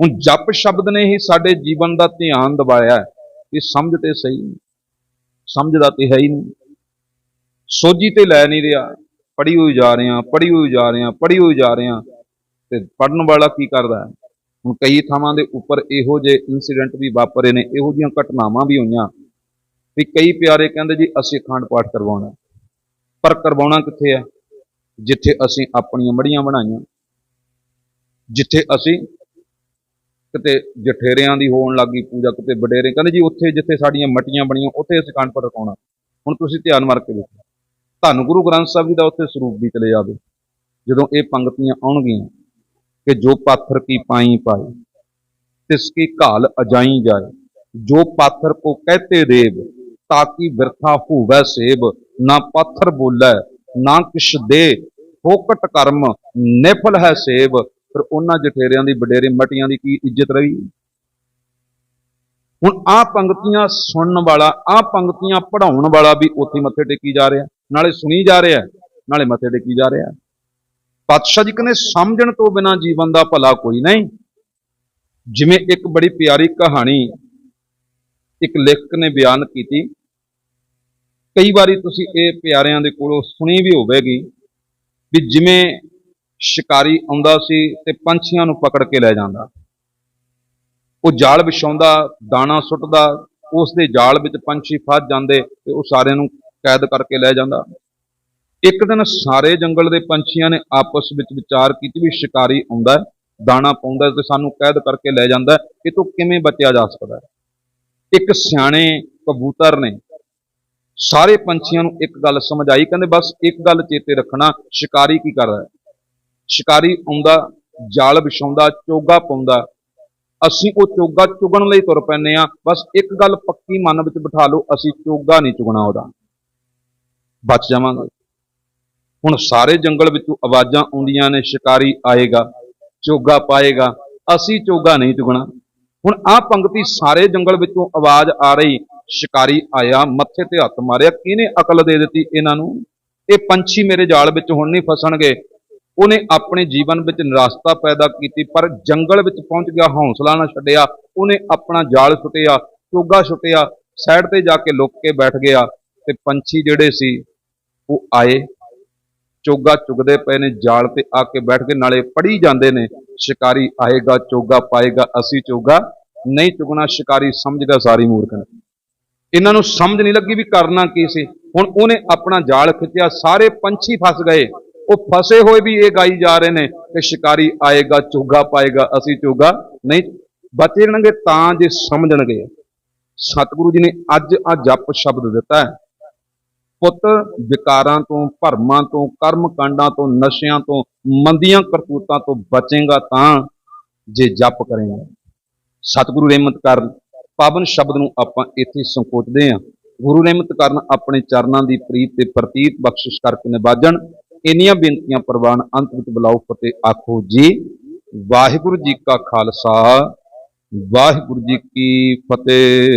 ਹੁਣ ਜਪ ਸ਼ਬਦ ਨੇ ਹੀ ਸਾਡੇ ਜੀਵਨ ਦਾ ਧਿਆਨ ਦਬਾਇਆ ਹੈ। ਸਮਝ ਤੇ ਸਹੀ ਨਹੀਂ। ਸਮਝਦਾ ਤੇ ਹੈ ਹੀ ਨਹੀਂ। ਸੋਝੀ ਤੇ ਲੈ ਨਹੀਂ ਰਿਹਾ। ਪੜੀ ਹੋਈ ਜਾ ਰਹੇ ਹਾਂ ਪੜੀ ਹੋਈ ਜਾ ਰਹੇ ਹਾਂ ਪੜੀ ਹੋਈ ਜਾ ਰਹੇ। ਹਾਂ ਤੇ ਪੜਨ ਵਾਲਾ ਕੀ ਕਰਦਾ ਹੈ? ਹੁਣ ਕਈ ਥਾਵਾਂ ਦੇ ਉੱਪਰ ਇਹੋ ਜਿਹੇ ਇਨਸੀਡੈਂਟ ਵੀ ਵਾਪਰੇ ਨੇ, ਇਹੋ ਜਿਹੀਆਂ ਘਟਨਾਵਾਂ ਵੀ ਹੋਈਆਂ। ਵੀ ਕਈ ਪਿਆਰੇ ਕਹਿੰਦੇ ਜੀ, ਅਸੀਂ ਅਖੰਡ ਪਾਠ ਕਰਵਾਉਣਾ ਪਰ ਕਰਵਾਉਣਾ ਕਿੱਥੇ ਹੈ? ਜਿੱਥੇ ਅਸੀਂ ਆਪਣੀਆਂ ਮੜੀਆਂ ਬਣਾਈਆਂ। ਜਿੱਥੇ ਅਸੀਂ ਕਿਤੇ ਜਠੇਰਿਆਂ ਦੀ ਹੋਣ ਲੱਗੀ ਪੂਜਾ ਕਿਤੇ ਵਡੇਰੇ, ਕਹਿੰਦੇ ਜੀ ਉੱਥੇ ਜਿੱਥੇ ਸਾਡੀਆਂ ਮਟੀਆਂ ਬਣੀਆਂ, ਉੱਥੇ ਅਸੀਂ ਅਖੰਡ ਪਾਠ ਰਖਾਉਣਾ ਹੁਣ ਤੁਸੀਂ ਧਿਆਨ ਮਾਰ ਕੇ ਦੇਖੋ, ਧੰਨ ਗੁਰੂ ਗ੍ਰੰਥ ਸਾਹਿਬ ਜੀ ਦਾ ਉੱਥੇ ਸਰੂਪ ਵੀ ਚਲੇ ਜਾਵੇ। ਜਦੋਂ ਇਹ ਪੰਗਤੀਆਂ ਆਉਣਗੀਆਂ ਕਿ ਜੋ ਪਾਥਰ ਕੀ ਪਾਈ ਪਾਏ, ਤਿਸ ਕੀ ਘਾਲ ਅਜਾਈ ਜਾਏ, ਜੋ ਪਾਥਰ ਕੋ ਕਹਤੇ ਦੇਵ, ਤਾਂ ਕਿ ਵਿਰਥਾ ਹੋਵੇ ਸੇਬ ਨਾ ਪਾਥਰ ਬੋਲੇ, ਨਾ ਕਿਛ ਦੇ, ਫੋਕਟ ਕਰਮ ਨਿਫਲ ਹੈ ਸੇਬ ਫਿਰ ਉਹਨਾਂ ਜਠੇਰਿਆਂ ਦੀ, ਵਡੇਰੇ ਮਟੀਆਂ ਦੀ ਕੀ ਇੱਜ਼ਤ ਰਹੀ? ਹੁਣ ਆ ਪੰਕਤੀਆਂ ਸੁਣਨ ਵਾਲਾ ਆ ਪੰਕਤੀਆਂ ਪੜਾਉਣ ਵਾਲਾ ਵੀ ਉੱਥੇ ਮੱਥੇ ਟੇਕੀ ਜਾ ਰਿਹਾ। ਨਾਲੇ ਸੁਣੀ ਜਾ ਰਿਹਾ, ਨਾਲੇ ਮੱਥੇ ਟੇਕੀ ਜਾ ਰਿਹਾ। ਪਾਤਸ਼ਾਹ ਜੀ ਕਹਿੰਦੇ, ਸਮਝਣ ਤੋਂ ਬਿਨਾ ਜੀਵਨ ਦਾ ਭਲਾ ਕੋਈ ਨਹੀਂ। ਜਿਵੇਂ ਇੱਕ ਬੜੀ ਪਿਆਰੀ ਕਹਾਣੀ, ਇੱਕ ਲੇਖਕ ਨੇ ਬਿਆਨ ਕੀਤੀ। ਕਈ ਵਾਰੀ ਤੁਸੀਂ ਇਹ ਪਿਆਰਿਆਂ ਦੇ ਕੋਲੋਂ ਸੁਣੀ ਵੀ ਹੋਵੇਗੀ ਵੀ ਜਿਵੇਂ ਸ਼ਿਕਾਰੀ ਆਉਂਦਾ ਸੀ ਤੇ ਪੰਛੀਆਂ ਨੂੰ ਪਕੜ ਕੇ ਲੈ ਜਾਂਦਾ। ਉਹ ਜਾਲ ਵਿਛਾਉਂਦਾ, ਦਾਣਾ ਸੁੱਟਦਾ ਉਸ ਦੇ ਜਾਲ ਵਿੱਚ ਪੰਛੀ ਫਸ ਜਾਂਦੇ ਤੇ ਉਹ ਸਾਰਿਆਂ ਨੂੰ ਕੈਦ ਕਰਕੇ ਲੈ ਜਾਂਦਾ। ਇੱਕ ਦਿਨ ਸਾਰੇ ਜੰਗਲ ਦੇ ਪੰਛੀਆਂ ਨੇ ਆਪਸ ਵਿੱਚ ਵਿਚਾਰ ਕੀਤੀ ਵੀ ਸ਼ਿਕਾਰੀ ਆਉਂਦਾ ਦਾਣਾ ਪਾਉਂਦਾ ਤੇ ਸਾਨੂੰ ਕੈਦ ਕਰਕੇ ਲੈ ਜਾਂਦਾ ਇਹ ਤੋਂ ਕਿਵੇਂ ਬਚਿਆ ਜਾ ਸਕਦਾ ਇੱਕ ਸਿਆਣੇ ਕਬੂਤਰ ਨੇ ਸਾਰੇ ਪੰਛੀਆਂ ਨੂੰ ਇੱਕ ਗੱਲ ਸਮਝਾਈ ਕਹਿੰਦੇ ਬਸ ਇੱਕ ਗੱਲ ਚੇਤੇ ਰੱਖਣਾ, ਸ਼ਿਕਾਰੀ ਕੀ ਕਰਦਾ ਸ਼ਿਕਾਰੀ ਆਉਂਦਾ, ਜਾਲ ਵਿਛਾਉਂਦਾ, ਚੋਗਾ ਪਾਉਂਦਾ। ਅਸੀਂ ਉਹ ਚੋਗਾ ਚੁਗਣ ਲਈ ਤੁਰ ਪੈਂਦੇ ਆ ਬਸ ਇੱਕ ਗੱਲ ਪੱਕੀ ਮਨ ਵਿੱਚ ਬਿਠਾ ਲਓ, ਅਸੀਂ ਚੋਗਾ ਨਹੀਂ ਚੁਗਣਾ ਉਹਦਾ। ਬਚ ਜਾਵਾਂਗੇ। ਹੁਣ ਸਾਰੇ ਜੰਗਲ ਵਿੱਚੋਂ ਆਵਾਜ਼ਾਂ ਆਉਂਦੀਆਂ ਨੇ, ਸ਼ਿਕਾਰੀ ਆਏਗਾ, ਚੋਗਾ ਪਾਏਗਾ। ਅਸੀਂ ਚੋਗਾ ਨਹੀਂ ਚੁਗਣਾ। ਹੁਣ ਆਹ ਪੰਕਤੀ ਸਾਰੇ ਜੰਗਲ ਵਿੱਚੋਂ ਆਵਾਜ਼ ਆ ਰਹੀ। ਸ਼ਿਕਾਰੀ ਆਇਆ, ਮੱਥੇ ਤੇ ਹੱਥ ਮਾਰਿਆ। ਕਿਹਨੇ ਅਕਲ ਦੇ ਦਿੱਤੀ ਇਹਨਾਂ ਨੂੰ? ਇਹ ਪੰਛੀ ਮੇਰੇ ਜਾਲ ਵਿੱਚ ਹੁਣ ਨਹੀਂ ਫਸਣਗੇ। ਉਹਨੇ ਆਪਣੇ ਜੀਵਨ ਵਿੱਚ ਨਿਰਾਸ਼ਤਾ ਪੈਦਾ ਕੀਤੀ, ਪਰ ਜੰਗਲ ਵਿੱਚ ਪਹੁੰਚ ਗਿਆ, ਹੌਸਲਾ ਨਾ ਛੱਡਿਆ, ਉਹਨੇ ਆਪਣਾ ਜਾਲ ਸੁੱਟਿਆ, ਚੋਗਾ ਸੁੱਟਿਆ, ਸਾਈਡ ਤੇ ਜਾ ਕੇ ਲੁੱਕ ਕੇ ਬੈਠ ਗਿਆ ਤੇ ਪੰਛੀ ਜਿਹੜੇ ਸੀ, ਉਹ ਆਏ। ਚੋਗਾ ਚੁਗਦੇ ਪਏ ਨੇ, ਜਾਲ ਤੇ ਆ ਕੇ ਬੈਠ ਕੇ ਨਾਲੇ ਪੜੀ ਜਾਂਦੇ ਨੇ, ਸ਼ਿਕਾਰੀ ਆਏਗਾ, ਚੋਗਾ ਪਾਏਗਾ, ਅਸੀਂ ਚੋਗਾ ਨਹੀਂ ਚੁਗਣਾ, ਸ਼ਿਕਾਰੀ ਸਮਝ ਗਿਆ ਸਾਰੀ ਮੂਰਖ ਨੇ। ਇਹਨਾਂ ਨੂੰ ਸਮਝ ਨਹੀਂ ਲੱਗੀ ਵੀ ਕਰਨਾ ਕੀ ਸੀ। ਹੁਣ ਉਹਨੇ ਆਪਣਾ ਜਾਲ ਖਿੱਚਿਆ, ਸਾਰੇ ਪੰਛੀ ਫਸ ਗਏ। ਉਹ ਫਸੇ ਹੋਏ ਵੀ ਇਹ ਗਾਈ ਜਾ ਰਹੇ ਨੇ ਕਿ ਸ਼ਿਕਾਰੀ ਆਏਗਾ ਚੋਗਾ ਪਾਏਗਾ, ਅਸੀਂ ਚੋਗਾ ਨਹੀਂ ਬਚੇ ਰਹਿਣਗੇ ਤਾਂ ਜੇ ਸਮਝਣਗੇ। ਸਤਿਗੁਰੂ ਜੀ ਨੇ ਅੱਜ ਆ ਜਪ ਸ਼ਬਦ ਦਿੱਤਾ ਹੈ। ਪੁੱਤ ਵਿਕਾਰਾਂ ਤੋਂ, ਭਰਮਾਂ ਤੋਂ ਕਰਮ ਕਾਂਡਾਂ ਤੋਂ, ਨਸ਼ਿਆਂ ਤੋਂ, ਮੰਦੀਆਂ ਕਰਤੂਤਾਂ ਤੋਂ ਬਚੇਗਾ ਤਾਂ ਜੇ ਜਪ ਕਰੇਗਾ। ਸਤਿਗੁਰੂ ਰਹਿਮਤ ਕਰਨ ਪਾਵਨ ਸ਼ਬਦ ਨੂੰ ਆਪਾਂ ਇੱਥੇ ਸੰਕੋਚਦੇ ਹਾਂ। ਗੁਰੂ ਰਹਿਮਤ ਕਰਨ ਆਪਣੇ ਚਰਨਾਂ ਦੀ ਪ੍ਰੀਤ ਤੇ ਪ੍ਰਤੀਤ ਬਖਸ਼ਿਸ਼ ਕਰਕੇ ਨਿਵਾਜਣ। ਇੰਨੀਆਂ ਬੇਨਤੀਆਂ ਪ੍ਰਵਾਨ ਅੰਤ ਵਿੱਚ ਬੁਲਾਓ ਫਤਿਹ ਆਖੋ ਜੀ। ਵਾਹਿਗੁਰੂ ਜੀ ਕਾ ਖਾਲਸਾ, ਵਾਹਿਗੁਰੂ ਜੀ ਕੀ ਫਤਿਹ।